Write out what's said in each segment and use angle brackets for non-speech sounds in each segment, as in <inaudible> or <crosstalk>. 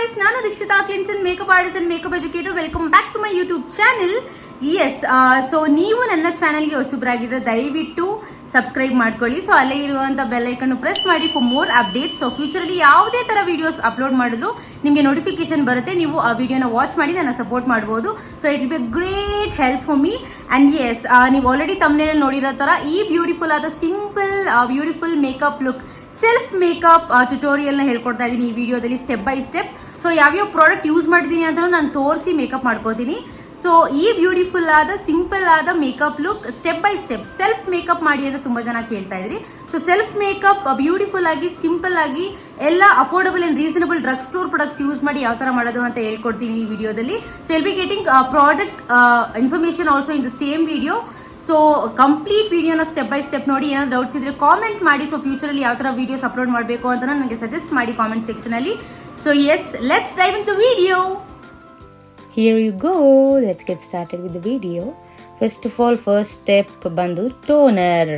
Guys ನಾನು Dikshita ಕ್ಲಿನ್ಸನ್ makeup artist and makeup educator welcome back to my YouTube channel yes so ನೀವು ನನ್ನ ಚಾನಲ್ಗೆ ಹೊಸಬ್ರಾಗಿದ್ರೆ ದಯವಿಟ್ಟು ಸಬ್ಸ್ಕ್ರೈಬ್ ಮಾಡ್ಕೊಳ್ಳಿ. ಸೊ ಅಲ್ಲೇ ಇರುವಂಥ ಬೆಲ್ಲೈಕನ್ನು ಪ್ರೆಸ್ ಮಾಡಿ ಫಾರ್ ಮೋರ್ ಅಪ್ಡೇಟ್ಸ್ ಸೊ ಫ್ಯೂಚರಲ್ಲಿ ಯಾವುದೇ ಥರ ವಿಡಿಯೋಸ್ ಅಪ್ಲೋಡ್ ಮಾಡಿದ್ರು ನಿಮಗೆ ನೋಟಿಫಿಕೇಶನ್ ಬರುತ್ತೆ. ನೀವು ಆ ವಿಡಿಯೋನ ವಾಚ್ ಮಾಡಿ ನನ್ನ ಸಪೋರ್ಟ್ ಮಾಡ್ಬೋದು. So it be great help for me and as ನೀವು ಆಲ್ರೆಡಿ ತಮ್ಮನೇಲಿ ನೋಡಿರೋ ಥರ ಈ ಬ್ಯೂಟಿಫುಲ್ ಆದ simple beautiful makeup look self makeup ಟ್ಯುಟೋರಿಯಲ್ನ ಹೇಳ್ಕೊಡ್ತಾ ಇದ್ದೀನಿ ಈ ವಿಡಿಯೋದಲ್ಲಿ ಸ್ಟೆಪ್ ಬೈ ಸ್ಟೆಪ್ ಸೊ ಯಾವ್ಯಾವ ಪ್ರಾಡಕ್ಟ್ ಯೂಸ್ ಮಾಡಿದ್ದೀನಿ ಅಂತ ನಾನು ತೋರಿಸಿ ಮೇಕಪ್ ಮಾಡ್ಕೋತೀನಿ. ಸೊ ಈ ಬ್ಯೂಟಿಫುಲ್ ಆದ ಸಿಂಪಲ್ ಆದ makeup look step by step self makeup ಮಾಡಿ ಅಂತ ತುಂಬಾ ಜನ ಕೇಳ್ತಾ ಇದ್ರಿ. ಸೊ ಸೆಲ್ಫ್ ಮೇಕಪ್ ಬ್ಯೂಟಿಫುಲ್ ಆಗಿ ಸಿಂಪಲ್ ಆಗಿ, ಎಲ್ಲ affordable and reasonable drug store products use ಮಾಡಿ ಯಾವ ತರ ಮಾಡೋದು ಅಂತ ಹೇಳ್ಕೊಡ್ತೀನಿ ಈ ವಿಡಿಯೋದಲ್ಲಿ. So I'll be getting product information also in the same video so complete ವಿಡಿಯೋನ ಸ್ಟೆಪ್ ಬೈ ಸ್ಟೆಪ್ ನೋಡಿ, ಏನಾದ್ರು ಡೌಟ್ಸ್ ಇದ್ರೆ ಕಾಮೆಂಟ್ ಮಾಡಿ. ಸೊ ಫ್ಯೂಚರಲ್ಲಿ ಯಾವ ಥರ ವಿಡಿಯೋಸ್ ಅಪ್ಲೋಡ್ ಮಾಡಬೇಕು ಅಂತ ನನಗೆ ಸಜೆಸ್ಟ್ ಮಾಡಿ ಕಾಮೆಂಟ್ ಸೆಕ್ಷನಲ್ಲಿ yes let's dive in the video here you go. Let's get started with the video. First of all, first step ಬಂದು toner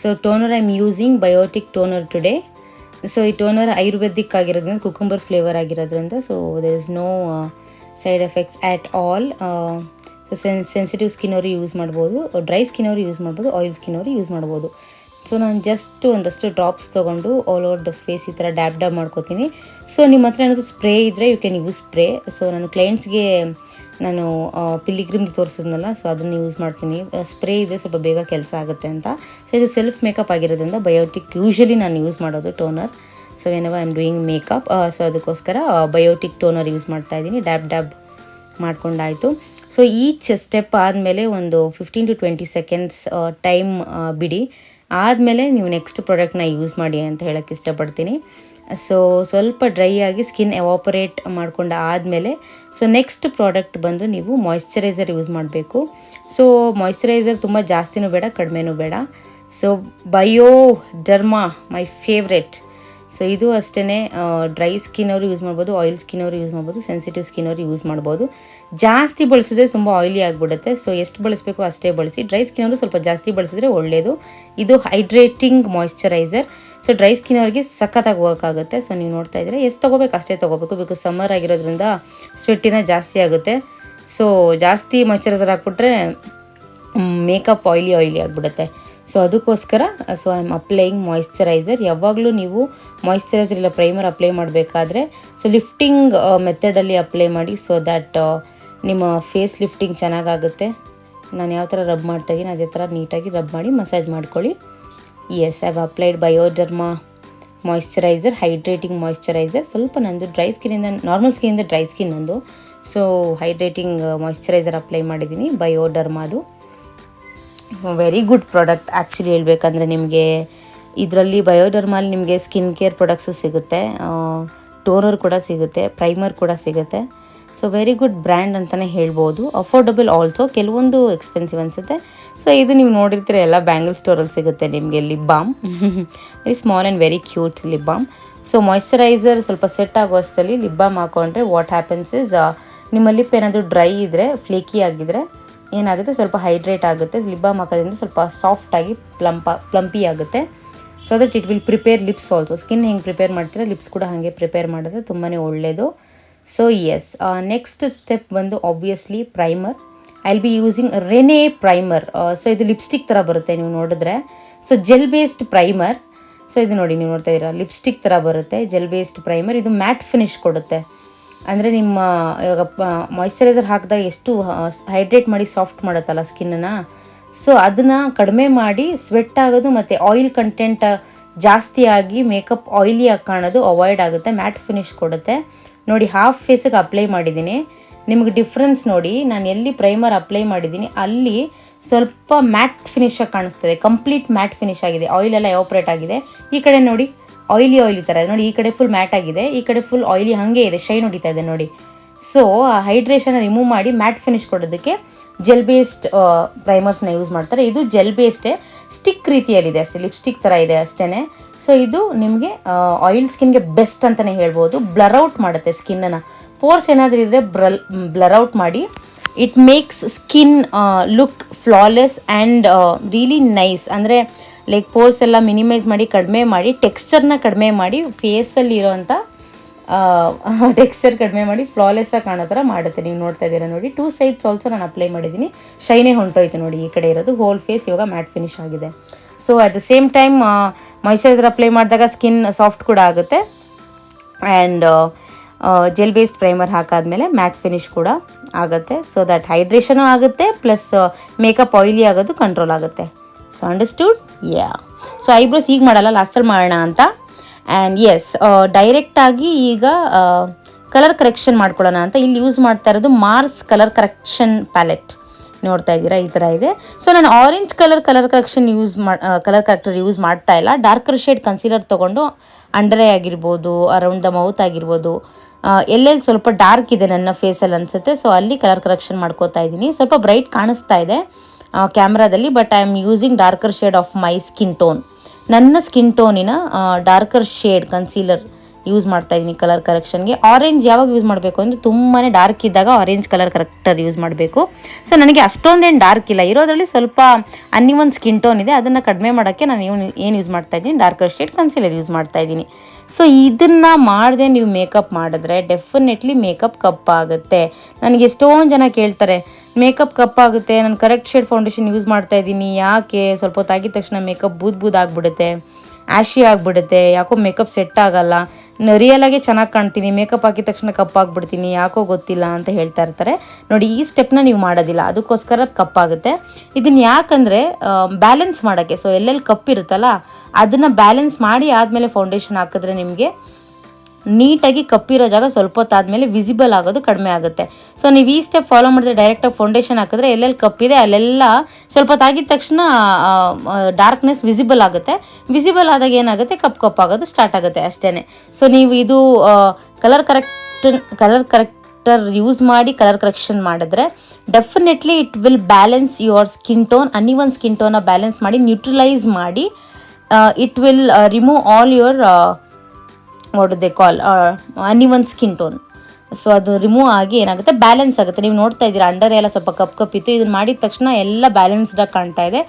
so toner I am using Biotique toner today so ಈ toner Ayurvedic ಆಗಿರೋದ್ರಿಂದ cucumber flavour ಆಗಿರೋದ್ರಿಂದ so there is no side effects at all so sensitive skin ಅವರು use ಮಾಡ್ಬೋದು dry skin ಅವರು use ಮಾಡ್ಬೋದು oil skin ಅವರು use ಮಾಡ್ಬೋದು. So ನಾನು ಜಸ್ಟ್ ಒಂದಷ್ಟು ಡ್ರಾಪ್ಸ್ ತೊಗೊಂಡು ಆಲ್ ಓವರ್ ದ ಫೇಸ್ ಈ ಥರ ಡ್ಯಾಬ್ ಡ್ಯಾಬ್ ಮಾಡ್ಕೋತೀನಿ. ಸೊ ನಿಮ್ಮ ಹತ್ರ ಏನಾದರೂ ಸ್ಪ್ರೇ ಇದ್ದರೆ you can use spray so ನಾನು ಕ್ಲೈಂಟ್ಸ್ಗೆ ನಾನು ಪಿಲಿಗ್ರಿಮ್ಗೆ ತೋರಿಸಿದ್ನಲ್ಲ ಸೊ ಅದನ್ನು ಯೂಸ್ ಮಾಡ್ತೀನಿ. ಸ್ಪ್ರೇ ಇದೆ ಸ್ವಲ್ಪ ಬೇಗ ಕೆಲಸ ಆಗುತ್ತೆ ಅಂತ. ಸೊ ಇದು ಸೆಲ್ಫ್ ಮೇಕಪ್ ಆಗಿರೋದ್ರಿಂದ ಬಯೋಟಿಕ್ ಯೂಶಲಿ ನಾನು ಯೂಸ್ ಮಾಡೋದು ಟೋನರ್ ಸೊ ಏನವ I am doing makeup so ಅದಕ್ಕೋಸ್ಕರ ಬಯೋಟಿಕ್ ಟೋನರ್ ಯೂಸ್ ಮಾಡ್ತಾ ಇದ್ದೀನಿ. ಡ್ಯಾಬ್ ಡ್ಯಾಬ್ ಮಾಡ್ಕೊಂಡಾಯಿತು. ಸೊ ಈಚ್ ಸ್ಟೆಪ್ ಆದಮೇಲೆ ಒಂದು fifteen to twenty seconds time ಬಿಡಿ. ಆದಮೇಲೆ ನೀವು ನೆಕ್ಸ್ಟ್ ಪ್ರಾಡಕ್ಟ್ನ ಯೂಸ್ ಮಾಡಿ ಅಂತ ಹೇಳೋಕ್ಕೆ ಇಷ್ಟಪಡ್ತೀನಿ. ಸೊ ಸ್ವಲ್ಪ ಡ್ರೈ ಆಗಿ ಸ್ಕಿನ್ ಎವಾಪರೇಟ್ ಮಾಡ್ಕೊಂಡು ಆದಮೇಲೆ ಸೊ ನೆಕ್ಸ್ಟ್ ಪ್ರಾಡಕ್ಟ್ ಬಂದು ನೀವು ಮಾಯ್ಶ್ಚರೈಸರ್ ಯೂಸ್ ಮಾಡಬೇಕು. ಸೊ ಮಾಯ್ಶ್ಚರೈಸರ್ ತುಂಬ ಜಾಸ್ತಿನೂ ಬೇಡ, ಕಡಿಮೆನೂ ಬೇಡ. So Bioderma my favourite so ಇದು ಅಷ್ಟೇ ಡ್ರೈ ಸ್ಕಿನ್ ಅವರು ಯೂಸ್ ಮಾಡ್ಬೋದು ಆಯಿಲ್ ಸ್ಕಿನ್ ಅವರು ಯೂಸ್ ಮಾಡ್ಬೋದು ಸೆನ್ಸಿಟಿವ್ ಸ್ಕಿನ್ ಅವರು ಯೂಸ್ ಮಾಡ್ಬೋದು. ಜಾಸ್ತಿ ಬಳಸಿದ್ರೆ ತುಂಬ ಆಯಿಲಿ ಆಗಿಬಿಡುತ್ತೆ. ಸೊ ಎಷ್ಟು ಬಳಸಬೇಕು ಅಷ್ಟೇ ಬಳಸಿ. ಡ್ರೈ ಸ್ಕಿನ್ ಅವರು ಸ್ವಲ್ಪ ಜಾಸ್ತಿ ಬಳಸಿದ್ರೆ ಒಳ್ಳೆಯದು ಇದು hydrating moisturiser so dry skin ಅವ್ರಿಗೆ ಸಖತ್ತಾಗಿ ಆಗುತ್ತೆ. ಸೊ ನೀವು ನೋಡ್ತಾ ಇದ್ರೆ ಎಷ್ಟು ತೊಗೋಬೇಕು ಅಷ್ಟೇ ತೊಗೋಬೇಕು. ಬಿಕಾಸ್ ಸಮ್ಮರ್ ಆಗಿರೋದ್ರಿಂದ ಸ್ವೆಟ್ಟಿನ ಜಾಸ್ತಿ ಆಗುತ್ತೆ. ಸೊ ಜಾಸ್ತಿ ಮಾಯಿಶ್ಚರೈಸರ್ ಹಾಕ್ಬಿಟ್ರೆ ಮೇಕಪ್ ಆಯಿಲಿ ಆಯಿಲಿ ಆಗಿಬಿಡುತ್ತೆ. ಸೊ ಅದಕ್ಕೋಸ್ಕರ so I am applying moisturiser ಯಾವಾಗಲೂ ನೀವು ಮಾಯ್ಶ್ಚರೈಸರ್ ಇಲ್ಲ ಪ್ರೈಮರ್ ಅಪ್ಲೈ ಮಾಡಬೇಕಾದ್ರೆ ಸೊ ಲಿಫ್ಟಿಂಗ್ ಮೆಥಡಲ್ಲಿ ಅಪ್ಲೈ ಮಾಡಿ ಸೊ ದ್ಯಾಟ್ ನಿಮ್ಮ ಫೇಸ್ ಲಿಫ್ಟಿಂಗ್ ಚೆನ್ನಾಗಾಗುತ್ತೆ. ನಾನು ಯಾವ ಥರ ರಬ್ ಮಾಡ್ತಾಯಿದ್ದೀನಿ ಅದೇ ಥರ ನೀಟಾಗಿ ರಬ್ ಮಾಡಿ ಮಸಾಜ್ ಮಾಡ್ಕೊಳ್ಳಿ. As I've applied Bioderma moisturiser hydrating moisturiser ಸ್ವಲ್ಪ ನಂದು ಡ್ರೈ ಸ್ಕಿನ್ನಿಂದ ನಾರ್ಮಲ್ ಸ್ಕಿನ್ನಿಂದ ಡ್ರೈ ಸ್ಕಿನ್ ನಂದು. ಸೊ ಹೈಡ್ರೇಟಿಂಗ್ ಮಾಯಿಶ್ಚರೈಸರ್ ಅಪ್ಲೈ ಮಾಡಿದ್ದೀನಿ ಬಯೋಡರ್ಮಾದು ವೆರಿ ಗುಡ್ ಪ್ರಾಡಕ್ಟ್ ಆ್ಯಕ್ಚುಲಿ ಹೇಳಬೇಕಂದ್ರೆ ನಿಮಗೆ, ಇದರಲ್ಲಿ ಬಯೋಡರ್ಮಲ್ಲಿ ನಿಮಗೆ ಸ್ಕಿನ್ ಕೇರ್ ಪ್ರಾಡಕ್ಟ್ಸು ಸಿಗುತ್ತೆ. ಟೋನರ್ ಕೂಡ ಸಿಗುತ್ತೆ ಪ್ರೈಮರ್ ಕೂಡ ಸಿಗುತ್ತೆ. ಸೊ ವೆರಿ ಗುಡ್ ಬ್ರ್ಯಾಂಡ್ ಅಂತಲೇ ಹೇಳ್ಬೋದು. ಅಫೋರ್ಡಬಲ್ ಆಲ್ಸೋ ಕೆಲವೊಂದು ಎಕ್ಸ್ಪೆನ್ಸಿವ್ ಅನಿಸುತ್ತೆ. ಸೊ ಇದು ನೀವು ನೋಡಿರ್ತೀರ, ಎಲ್ಲ ಬ್ಯಾಂಗಲ್ ಸ್ಟೋರಲ್ಲಿ ಸಿಗುತ್ತೆ ನಿಮಗೆ lip balm very small and very cute lip balm so moisturiser ಸ್ವಲ್ಪ ಸೆಟ್ ಆಗೋ ಅಷ್ಟರಲ್ಲಿ ಲಿಪ್ ಬಾಮ್ ಹಾಕೊಂಡ್ರೆ ವಾಟ್ ಹ್ಯಾಪನ್ಸ್ ಇಸ್ ನಿಮ್ಮ ಲಿಪ್ ಏನಾದರೂ ಡ್ರೈ ಇದ್ದರೆ ಫ್ಲೇಕಿ ಆಗಿದ್ರೆ ಏನಾಗುತ್ತೆ? ಸ್ವಲ್ಪ ಹೈಡ್ರೇಟ್ ಆಗುತ್ತೆ. ಲಿಪ್ ಬಾಮ್ ಹಾಕೋದ್ರಿಂದ ಸ್ವಲ್ಪ ಸಾಫ್ಟಾಗಿ ಪ್ಲಂಪ ಪ್ಲಂಪಿ ಆಗುತ್ತೆ. So that it will prepare lips also skin ಹೆಂಗೆ ಪ್ರಿಪೇರ್ ಮಾಡ್ತೀರಾ ಲಿಪ್ಸ್ ಕೂಡ ಹಾಗೆ ಪ್ರಿಪೇರ್ ಮಾಡಿದ್ರೆ ತುಂಬಾ ಒಳ್ಳೆಯದು ಸೊ ಎಸ್ ನೆಕ್ಸ್ಟ್ ಸ್ಟೆಪ್ ಬಂದು obviously primer I will be using Renee primer so ಇದು ಲಿಪ್ಸ್ಟಿಕ್ ಥರ ಬರುತ್ತೆ, ನೀವು ನೋಡಿದ್ರೆ. So gel based primer so ಇದು ನೋಡಿ, ನೀವು ನೋಡ್ತಾ ಇದ್ದೀರಾ? ಲಿಪ್ಸ್ಟಿಕ್ ಥರ ಬರುತ್ತೆ ಜೆಲ್ ಬೇಸ್ಡ್ ಪ್ರೈಮರ್ ಇದು ಮ್ಯಾಟ್ ಫಿನಿಶ್ ಕೊಡುತ್ತೆ. ಅಂದರೆ ನಿಮ್ಮ, ಇವಾಗ ಮಾಯ್ಶ್ಚರೈಸರ್ ಹಾಕಿದಾಗ ಎಷ್ಟು ಹೈಡ್ರೇಟ್ ಮಾಡಿ ಸಾಫ್ಟ್ ಮಾಡುತ್ತಲ್ಲ ಸ್ಕಿನ್ನನ್ನು ಸೊ ಅದನ್ನು ಕಡಿಮೆ ಮಾಡಿ ಸ್ವೆಟ್ ಆಗೋದು ಮತ್ತು ಆಯಿಲ್ ಕಂಟೆಂಟ್ ಜಾಸ್ತಿ ಆಗಿ ಮೇಕಪ್ ಆಯಿಲಿ ಆಗಿ ಕಾಣೋದು ಅವಾಯ್ಡ್ ಆಗುತ್ತೆ ಮ್ಯಾಟ್ ಫಿನಿಶ್ ಕೊಡುತ್ತೆ. ನೋಡಿ ಹಾಫ್ ಫೇಸಿಗೆ ಅಪ್ಲೈ ಮಾಡಿದ್ದೀನಿ. ನಿಮಗೆ ಡಿಫ್ರೆನ್ಸ್ ನೋಡಿ, ನಾನು ಎಲ್ಲಿ ಪ್ರೈಮರ್ ಅಪ್ಲೈ ಮಾಡಿದ್ದೀನಿ, ಅಲ್ಲಿ ಸ್ವಲ್ಪ ಮ್ಯಾಟ್ ಫಿನಿಶ್ ಆಗಿ ಕಾಣಿಸ್ತದೆ. ಕಂಪ್ಲೀಟ್ ಮ್ಯಾಟ್ ಫಿನಿಶ್ ಆಗಿದೆ. ಆಯಿಲ್ ಎಲ್ಲ ಎವಾಪ್ರೇಟ್ ಆಗಿದೆ. ಈ ಕಡೆ ನೋಡಿ ಆಯಿಲಿ ಆಯಿಲಿ ಥರ ನೋಡಿ, ಈ ಕಡೆ ಫುಲ್ ಮ್ಯಾಟ್ ಆಗಿದೆ. ಈ ಕಡೆ ಫುಲ್ ಆಯಿಲಿ ಹಾಗೆ ಇದೆ. ಶೈನ್ ಹೊಡಿತಾ ಇದೆ ನೋಡಿ. ಸೊ ಆ ಹೈಡ್ರೇಷನ್ ರಿಮೂವ್ ಮಾಡಿ ಮ್ಯಾಟ್ ಫಿನಿಶ್ ಕೊಡೋದಕ್ಕೆ ಜೆಲ್ ಬೇಸ್ಡ್ ಪ್ರೈಮರ್ಸ್ನ ಯೂಸ್ ಮಾಡ್ತಾರೆ. ಇದು ಜೆಲ್ ಬೇಸ್ಡೇ ಸ್ಟಿಕ್ ರೀತಿಯಲ್ಲಿದೆ ಅಷ್ಟೇ ಲಿಪ್ಸ್ಟಿಕ್ ಥರ ಇದೆ ಅಷ್ಟೇ ಸೊ ಇದು ನಿಮಗೆ ಆಯಿಲ್ ಸ್ಕಿನ್ಗೆ ಬೆಸ್ಟ್ ಅಂತಲೇ ಹೇಳ್ಬೋದು. ಬ್ಲರ್ ಔಟ್ ಮಾಡುತ್ತೆ ಸ್ಕಿನ್ನನ್ನು ಪೋರ್ಸ್ ಏನಾದರೂ ಇದ್ದರೆ ಬ್ರಲ್ ಬ್ಲರ್ ಔಟ್ ಮಾಡಿ. It makes skin look flawless and really nice ಅಂದರೆ ಲೈಕ್ ಪೋರ್ಸ್ ಎಲ್ಲ ಮಿನಿಮೈಸ್ ಮಾಡಿ, ಕಡಿಮೆ ಮಾಡಿ ಟೆಕ್ಸ್ಚರ್ನ ಕಡಿಮೆ ಮಾಡಿ ಫೇಸಲ್ಲಿ ಇರೋವಂಥ ಟೆಕ್ಸ್ಚರ್ ಕಡಿಮೆ ಮಾಡಿ ಫ್ಲಾಲೆಸ್ಸಾಗಿ ಕಾಣೋ ಥರ ಮಾಡುತ್ತೆ. ನೀವು ನೋಡ್ತಾ ಇದ್ದೀರಾ ನೋಡಿ. ಟೂ ಸೈಡ್ಸ್ ಆಲ್ಸೋ ನಾನು ಅಪ್ಲೈ ಮಾಡಿದ್ದೀನಿ. ಶೈನೇ ಹೊಂಟೋಯ್ತು ನೋಡಿ, ಈ ಕಡೆ ಇರೋದು. ಹೋಲ್ ಫೇಸ್ ಇವಾಗ ಮ್ಯಾಟ್ ಫಿನಿಶ್ ಆಗಿದೆ. So at the same time moisturiser apply ಮಾಡಿದಾಗ ಸ್ಕಿನ್ ಸಾಫ್ಟ್ ಕೂಡ ಆಗುತ್ತೆ. ಆ್ಯಂಡ್ ಜೆಲ್ ಬೇಸ್ಡ್ ಪ್ರೈಮರ್ ಹಾಕಾದ್ಮೇಲೆ ಮ್ಯಾಟ್ ಫಿನಿಶ್ ಕೂಡ ಆಗುತ್ತೆ. ಸೊ ದಟ್ ಹೈಡ್ರೇಷನು ಆಗುತ್ತೆ ಪ್ಲಸ್ ಮೇಕಪ್ ಆಯಿಲಿ ಆಗೋದು ಕಂಟ್ರೋಲ್ ಆಗುತ್ತೆ. So understood yeah so eyebrows ಈಗ ಮಾಡಲ್ಲ ಲಾಸ್ಟಲ್ಲಿ ಮಾಡೋಣ ಅಂತ. ಆ್ಯಂಡ್ ಎಸ್ ಡೈರೆಕ್ಟಾಗಿ ಈಗ ಕಲರ್ ಕರೆಕ್ಷನ್ ಮಾಡ್ಕೊಳ್ಳೋಣ ಅಂತ. ಇಲ್ಲಿ ಯೂಸ್ ಮಾಡ್ತಾ ಇರೋದು ಮಾರ್ಸ್ ಕಲರ್ ಕರೆಕ್ಷನ್ ಪ್ಯಾಲೆಟ್ ನೋಡ್ತಾ ಇದ್ದೀರಾ ಈ ಥರ ಇದೆ. ಸೊ ನಾನು orange colour colour correction use ಮಾ ಕಲರ್ ಕರೆಕ್ಟರ್ ಯೂಸ್ ಮಾಡ್ತಾ ಇಲ್ಲ. ಡಾರ್ಕರ್ ಶೇಡ್ ಕನ್ಸೀಲರ್ ತೊಗೊಂಡು ಅಂಡರ್ ಐ ಆಗಿರ್ಬೋದು ಅರೌಂಡ್ ದ ಮೌತ್ ಆಗಿರ್ಬೋದು. ಎಲ್ಲೆಲ್ಲಿ ಸ್ವಲ್ಪ ಡಾರ್ಕ್ ಇದೆ ನನ್ನ ಫೇಸಲ್ಲಿ ಅನಿಸುತ್ತೆ. ಸೊ ಅಲ್ಲಿ ಕಲರ್ ಕರೆಕ್ಷನ್ ಮಾಡ್ಕೋತಾ ಇದ್ದೀನಿ. ಸ್ವಲ್ಪ ಬ್ರೈಟ್ ಕಾಣಿಸ್ತಾ ಇದೆ ಕ್ಯಾಮ್ರಾದಲ್ಲಿ but I am using darker shade of my skin tone ನನ್ನ ಸ್ಕಿನ್ ಟೋನಿನ ಡಾರ್ಕರ್ ಶೇಡ್ ಕನ್ಸೀಲರ್ ಯೂಸ್ ಮಾಡ್ತಾ ಇದ್ದೀನಿ ಕಲರ್ ಕರೆಕ್ಷನ್ಗೆ ಆರೆಂಜ್ ಯಾವಾಗ ಯೂಸ್ ಮಾಡಬೇಕು ಅಂದರೆ ತುಂಬಾ ಡಾರ್ಕ್ ಇದ್ದಾಗ ಆರೆಂಜ್ ಕಲರ್ ಕರೆಕ್ಟರ್ ಯೂಸ್ ಮಾಡಬೇಕು. ಸೊ ನನಗೆ ಅಷ್ಟೊಂದೇನು ಡಾರ್ಕ್ ಇಲ್ಲ. ಇರೋದ್ರಲ್ಲಿ ಸ್ವಲ್ಪ ಅನ್ನಿವನ್ ಸ್ಕಿನ್ ಟೋನ್ ಇದೆ. ಅದನ್ನು ಕಡಿಮೆ ಮಾಡೋಕ್ಕೆ ನಾನು ಏನು ಯೂಸ್ ಮಾಡ್ತಾ ಇದ್ದೀನಿ ಡಾರ್ಕರ್ ಶೇಡ್ ಕನ್ಸಿಲರ್ ಯೂಸ್ ಮಾಡ್ತಾ ಇದ್ದೀನಿ ಸೊ ಇದನ್ನು ಮಾಡದೆ ನೀವು ಮೇಕಪ್ ಮಾಡಿದ್ರೆ ಡೆಫಿನೆಟ್ಲಿ ಮೇಕಪ್ ಕಪ್ಪಾಗುತ್ತೆ. ನನಗೆ ಎಷ್ಟೊಂದು ಜನ ಕೇಳ್ತಾರೆ ಮೇಕಪ್ ಕಪ್ಪಾಗುತ್ತೆ. ನಾನು ಕರೆಕ್ಟ್ ಶೇಡ್ ಫೌಂಡೇಶನ್ ಯೂಸ್ ಮಾಡ್ತಾ ಇದ್ದೀನಿ ಯಾಕೆ? ಸ್ವಲ್ಪ ಹೊತ್ತಾಗಿದ ತಕ್ಷಣ ಮೇಕಪ್ ಬೂದ್ ಬೂದ್ ಆಗಿಬಿಡುತ್ತೆ. ಆ್ಯಶಿ ಆಗಿಬಿಡುತ್ತೆ, ಯಾಕೋ ಮೇಕಪ್ ಸೆಟ್ ಆಗಲ್ಲ. ರಿಯಲ್ ಆಗಿ ಚೆನ್ನಾಗಿ ಕಾಣ್ತೀನಿ ಮೇಕಪ್ ಹಾಕಿದ ತಕ್ಷಣ ಕಪ್ಪಾಗ್ಬಿಡ್ತೀನಿ, ಯಾಕೋ ಗೊತ್ತಿಲ್ಲ ಅಂತ ಹೇಳ್ತಾ ಇರ್ತಾರೆ. ನೋಡಿ, ಈ ಸ್ಟೆಪ್ನ ನೀವು ಮಾಡೋದಿಲ್ಲ, ಅದಕ್ಕೋಸ್ಕರ ಕಪ್ಪಾಗುತ್ತೆ. ಇದನ್ನ ಯಾಕಂದರೆ ಬ್ಯಾಲೆನ್ಸ್ ಮಾಡೋಕ್ಕೆ ಸೊ ಎಲ್ಲೆಲ್ಲಿ ಕಪ್ಪಿರುತ್ತಲ್ಲ, ಅದನ್ನು ಬ್ಯಾಲೆನ್ಸ್ ಮಾಡಿ ಆದಮೇಲೆ ಫೌಂಡೇಶನ್ ಹಾಕಿದ್ರೆ ನಿಮಗೆ ನೀಟಾಗಿ ಕಪ್ಪಿರೋ ಜಾಗ ಸ್ವಲ್ಪ ಹೊತ್ತಾದ್ಮೇಲೆ ವಿಸಿಬಲ್ ಆಗೋದು ಕಡಿಮೆ ಆಗುತ್ತೆ. ಸೊ ನೀವು ಈ ಸ್ಟೆಪ್ ಫಾಲೋ ಮಾಡಿದ್ರೆ ಡೈರೆಕ್ಟಾಗಿ ಫೌಂಡೇಶನ್ ಹಾಕಿದ್ರೆ ಎಲ್ಲೆಲ್ಲಿ ಕಪ್ಪಿದೆ ಅಲ್ಲೆಲ್ಲ ಸ್ವಲ್ಪ ಹೊತ್ತಾಗಿದ ತಕ್ಷಣ ಡಾರ್ಕ್ನೆಸ್ ವಿಸಿಬಲ್ ಆಗುತ್ತೆ. ವಿಸಿಬಲ್ ಆದಾಗ ಏನಾಗುತ್ತೆ? ಕಪ್ ಕಪ್ ಆಗೋದು ಸ್ಟಾರ್ಟ್ ಆಗುತ್ತೆ ಅಷ್ಟೇ ಸೊ ನೀವು ಇದು colour correct colour corrector use ಮಾಡಿ ಕಲರ್ ಕರೆಕ್ಷನ್ ಮಾಡಿದ್ರೆ definitely it will balance your skin tone uneven skin ಟೋನ balance ಮಾಡಿ ನ್ಯೂಟ್ರಲೈಸ್ ಮಾಡಿ it will remove all your what they call uneven skin tone so ಅದು remove ಆಗಿ ಏನಾಗುತ್ತೆ? Balance ಆಗುತ್ತೆ. ನೀವು ನೋಡ್ತಾ ಇದ್ದೀರಾ, ಅಂಡರ್ ಎಲ್ಲ ಸ್ವಲ್ಪ ಕಪ್ ಕಪ್ ಇತ್ತು. ಇದನ್ನು ಮಾಡಿದ ತಕ್ಷಣ ಎಲ್ಲ ಬ್ಯಾಲೆನ್ಸ್ಡಾಗಿ ಕಾಣ್ತಾ ಇದೆ.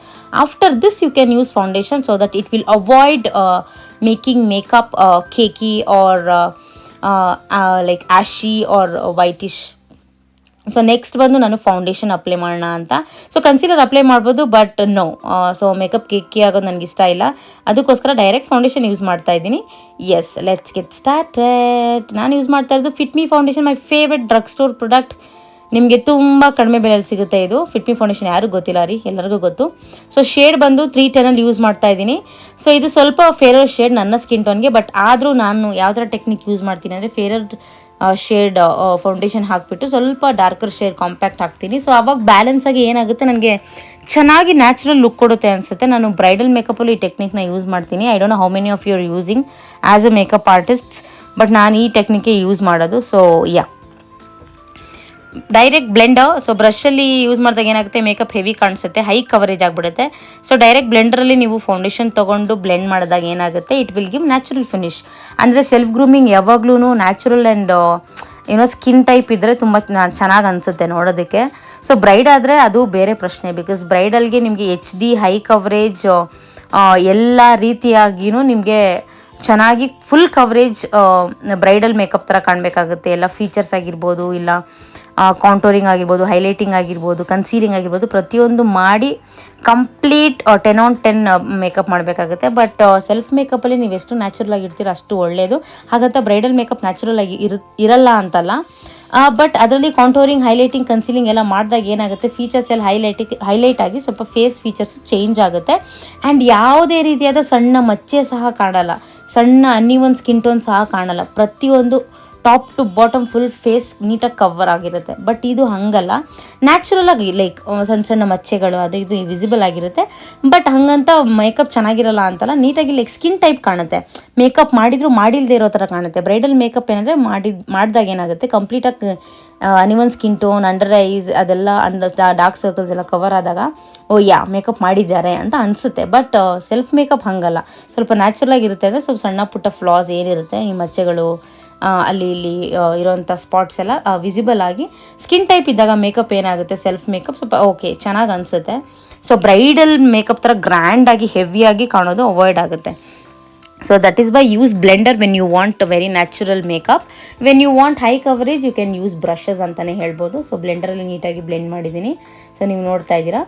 After this you can use foundation so that it will avoid making makeup cakey or like ashy or whitish so next ಬಂದು ನಾನು ಫೌಂಡೇಶನ್ ಅಪ್ಲೈ ಮಾಡೋಣ ಅಂತ. ಸೊ ಕನ್ಸೀಲರ್ ಅಪ್ಲೈ ಮಾಡ್ಬೋದು but no so makeup cakey ಆಗೋದು ನನಗೆ ಇಷ್ಟ ಇಲ್ಲ. ಅದಕ್ಕೋಸ್ಕರ ಡೈರೆಕ್ಟ್ ಫೌಂಡೇಶನ್ ಯೂಸ್ ಮಾಡ್ತಾ ಇದ್ದೀನಿ. ಎಸ್ ಲೆಟ್ಸ್ ಗೆಟ್ ಸ್ಟಾರ್ಟೆಡ್ ನಾನು ಯೂಸ್ ಮಾಡ್ತಾ ಇರೋದು Fit Me foundation my favourite drugstore product ನಿಮಗೆ ತುಂಬ ಕಡಿಮೆ ಬೆಲೆಯಲ್ಲಿ ಸಿಗುತ್ತೆ ಇದು. ಫಿಟ್ ಮಿ ಫೌಂಡೇಶನ್ ಯಾರಿಗೂ ಗೊತ್ತಿಲ್ಲ ರೀ? ಎಲ್ಲರಿಗೂ ಗೊತ್ತು. ಸೊ ಶೇಡ್ ಬಂದು ತ್ರೀ ಟೆನಲ್ಲಿ ಯೂಸ್ ಮಾಡ್ತಾ ಇದ್ದೀನಿ. ಸೊ ಇದು ಸ್ವಲ್ಪ ಫೇರರ್ ಶೇಡ್ ನನ್ನ ಸ್ಕಿನ್ ಟೋನ್ಗೆ ಬಟ್ ಆದರೂ ನಾನು ಯಾವ ಥರ ಟೆಕ್ನಿಕ್ ಯೂಸ್ ಮಾಡ್ತೀನಿ ಅಂದರೆ ಫೇರರ್ ಶೇಡ್ ಫೌಂಡೇಶನ್ ಹಾಕಿಬಿಟ್ಟು ಸ್ವಲ್ಪ ಡಾರ್ಕರ್ ಶೇಡ್ ಕಾಂಪ್ಯಾಕ್ಟ್ ಹಾಕ್ತೀನಿ. ಸೊ ಅವಾಗ ಬ್ಯಾಲೆನ್ಸ್ ಆಗಿ ಏನಾಗುತ್ತೆ? ನನಗೆ ಚೆನ್ನಾಗಿ ನ್ಯಾಚುರಲ್ ಲುಕ್ ಕೊಡುತ್ತೆ ಅನಿಸುತ್ತೆ. ನಾನು ಬ್ರೈಡಲ್ ಮೇಕಪ್ಪಲ್ಲಿ ಈ ಟೆಕ್ನಿಕ್ನ ಯೂಸ್ ಮಾಡ್ತೀನಿ. I don't how many of your using as a makeup artists but ನಾನು ಈ ಟೆಕ್ನಿಕ್ಗೆ ಯೂಸ್ ಮಾಡೋದು. So yeah direct blender so ಬ್ರಷಲ್ಲಿ use ಮಾಡಿದಾಗ ಏನಾಗುತ್ತೆ? ಮೇಕಪ್ ಹೆವಿ ಕಾಣಿಸುತ್ತೆ ಹೈ ಕವರೇಜ್ ಆಗಿಬಿಡುತ್ತೆ. ಸೊ ಡೈರೆಕ್ಟ್ ಬ್ಲೆಂಡರಲ್ಲಿ ನೀವು ಫೌಂಡೇಶನ್ ತೊಗೊಂಡು ಬ್ಲೆಂಡ್ ಮಾಡಿದಾಗ ಏನಾಗುತ್ತೆ? It will give natural finish ಅಂದರೆ ಸೆಲ್ಫ್ ಗ್ರೂಮಿಂಗ್ ಯಾವಾಗ್ಲೂ ನ್ಯಾಚುರಲ್ ಆ್ಯಂಡ್ ಏನೋ ಸ್ಕಿನ್ ಟೈಪ್ ಇದ್ದರೆ ತುಂಬ ಚೆನ್ನಾಗಿ ಅನಿಸುತ್ತೆ ನೋಡೋದಕ್ಕೆ. ಸೊ ಬ್ರೈಡ್ ಆದರೆ ಅದು ಬೇರೆ ಪ್ರಶ್ನೆ ಬಿಕಾಸ್ ಬ್ರೈಡಲ್ಗೆ ನಿಮಗೆ ಎಚ್ ಡಿ ಹೈ ಕವರೇಜ್ ಎಲ್ಲ ರೀತಿಯಾಗಿಯೂ ನಿಮಗೆ ಚೆನ್ನಾಗಿ ಫುಲ್ ಕವರೇಜ್ ಬ್ರೈಡಲ್ ಮೇಕಪ್ ಥರ ಕಾಣಬೇಕಾಗುತ್ತೆ. ಎಲ್ಲ ಫೀಚರ್ಸ್ ಆಗಿರ್ಬೋದು, ಇಲ್ಲ ಕಾಂಟೋರಿಂಗ್ ಆಗಿರ್ಬೋದು ಹೈಲೈಟಿಂಗ್ ಆಗಿರ್ಬೋದು ಕನ್ಸೀಲಿಂಗ್ ಆಗಿರ್ಬೋದು, ಪ್ರತಿಯೊಂದು ಮಾಡಿ complete ten on ten makeup ಮಾಡಬೇಕಾಗುತ್ತೆ. ಬಟ್ ಸೆಲ್ಫ್ ಮೇಕಪ್ಪಲ್ಲಿ ನೀವು ಎಷ್ಟು ನ್ಯಾಚುರಲ್ ಆಗಿ ಇರ್ತೀರ ಅಷ್ಟು ಒಳ್ಳೆಯದು ಹಾಗಂತ ಬ್ರೈಡಲ್ ಮೇಕಪ್ ನ್ಯಾಚುರಲ್ ಆಗಿ ಇರು, ಇರಲ್ಲ ಅಂತಲ್ಲ. ಬಟ್ ಅದರಲ್ಲಿ ಕಾಂಟೋರಿಂಗ್ ಹೈಲೈಟಿಂಗ್ ಕನ್ಸೀಲಿಂಗ್ ಎಲ್ಲ ಮಾಡಿದಾಗ ಏನಾಗುತ್ತೆ? ಫೀಚರ್ಸ್ ಎಲ್ಲ ಹೈಲೈಟಿಗೆ ಹೈಲೈಟ್ ಆಗಿ ಸ್ವಲ್ಪ ಫೇಸ್ ಫೀಚರ್ಸ್ ಚೇಂಜ್ ಆಗುತ್ತೆ. ಆ್ಯಂಡ್ ಯಾವುದೇ ರೀತಿಯಾದ ಸಣ್ಣ ಮಚ್ಚೆ ಸಹ ಕಾಣಲ್ಲ. ಸಣ್ಣ ಅನ್ನಿವನ್ ಸ್ಕಿನ್ ಟೋನ್ ಸಹ ಕಾಣಲ್ಲ. ಪ್ರತಿಯೊಂದು top to bottom full face ನೀಟಾಗಿ ಕವರ್ ಆಗಿರುತ್ತೆ. ಬಟ್ ಇದು ಹಂಗಲ್ಲ. ನ್ಯಾಚುರಲ್ ಆಗಿ ಲೈಕ್ ಸಣ್ಣ ಸಣ್ಣ ಮಚ್ಚೆಗಳು, ಅದು ಇದು ವಿಸಿಬಲ್ ಆಗಿರುತ್ತೆ. ಬಟ್ ಹಂಗಂತ ಮೇಕಪ್ ಚೆನ್ನಾಗಿರಲ್ಲ ಅಂತಲ್ಲ, ನೀಟಾಗಿ ಲೈಕ್ ಸ್ಕಿನ್ ಟೈಪ್ ಕಾಣುತ್ತೆ. ಮೇಕಪ್ ಮಾಡಿದ್ರು ಮಾಡಿಲ್ದೇ ಇರೋ ಥರ ಕಾಣುತ್ತೆ. ಬ್ರೈಡಲ್ ಮೇಕಪ್ ಏನಂದರೆ ಮಾಡಿದ, ಮಾಡಿದಾಗ ಏನಾಗುತ್ತೆ? ಕಂಪ್ಲೀಟಾಗಿ uneven skin tone under eyes ಅದೆಲ್ಲ ಅಂಡರ್ ಡಾರ್ಕ್ ಸರ್ಕಲ್ಸ್ ಎಲ್ಲ ಕವರ್ ಆದಾಗ, ಓ, ಯಾ ಮೇಕಪ್ ಮಾಡಿದ್ದಾರೆ ಅಂತ ಅನಿಸುತ್ತೆ. ಬಟ್ ಸೆಲ್ಫ್ ಮೇಕಪ್ ಹಂಗಲ್ಲ. ಸ್ವಲ್ಪ ನ್ಯಾಚುರಲ್ ಆಗಿರುತ್ತೆ ಅಂದರೆ ಸ್ವಲ್ಪ ಸಣ್ಣ ಪುಟ್ಟ ಫ್ಲಾಸ್ ಏನಿರುತ್ತೆ ಈ ಮಚ್ಚೆಗಳು. ಅಲ್ಲಿ ಇಲ್ಲಿ ಇರೋವಂಥ ಸ್ಪಾಟ್ಸ್ ಎಲ್ಲ ವಿಸಿಬಲ್ ಆಗಿ ಸ್ಕಿನ್ ಟೈಪ್ ಇದ್ದಾಗ ಮೇಕಪ್ ಏನಾಗುತ್ತೆ? ಸೆಲ್ಫ್ ಮೇಕಪ್ ಸ್ವಲ್ಪ ಓಕೆ ಚೆನ್ನಾಗಿ ಅನಿಸುತ್ತೆ. ಸೊ ಬ್ರೈಡಲ್ ಮೇಕಪ್ ಥರ ಗ್ರ್ಯಾಂಡಾಗಿ ಹೆವಿಯಾಗಿ ಕಾಣೋದು ಅವಾಯ್ಡ್ ಆಗುತ್ತೆ. So that is by use blender when you want very natural makeup when you want high coverage you can use brushes ಅಂತಲೇ ಹೇಳ್ಬೋದು. ಸೊ ಬ್ಲೆಂಡರಲ್ಲಿ ನೀಟಾಗಿ ಬ್ಲೆಂಡ್ ಮಾಡಿದ್ದೀನಿ. ಸೊ ನೀವು ನೋಡ್ತಾ ಇದ್ದೀರಾ?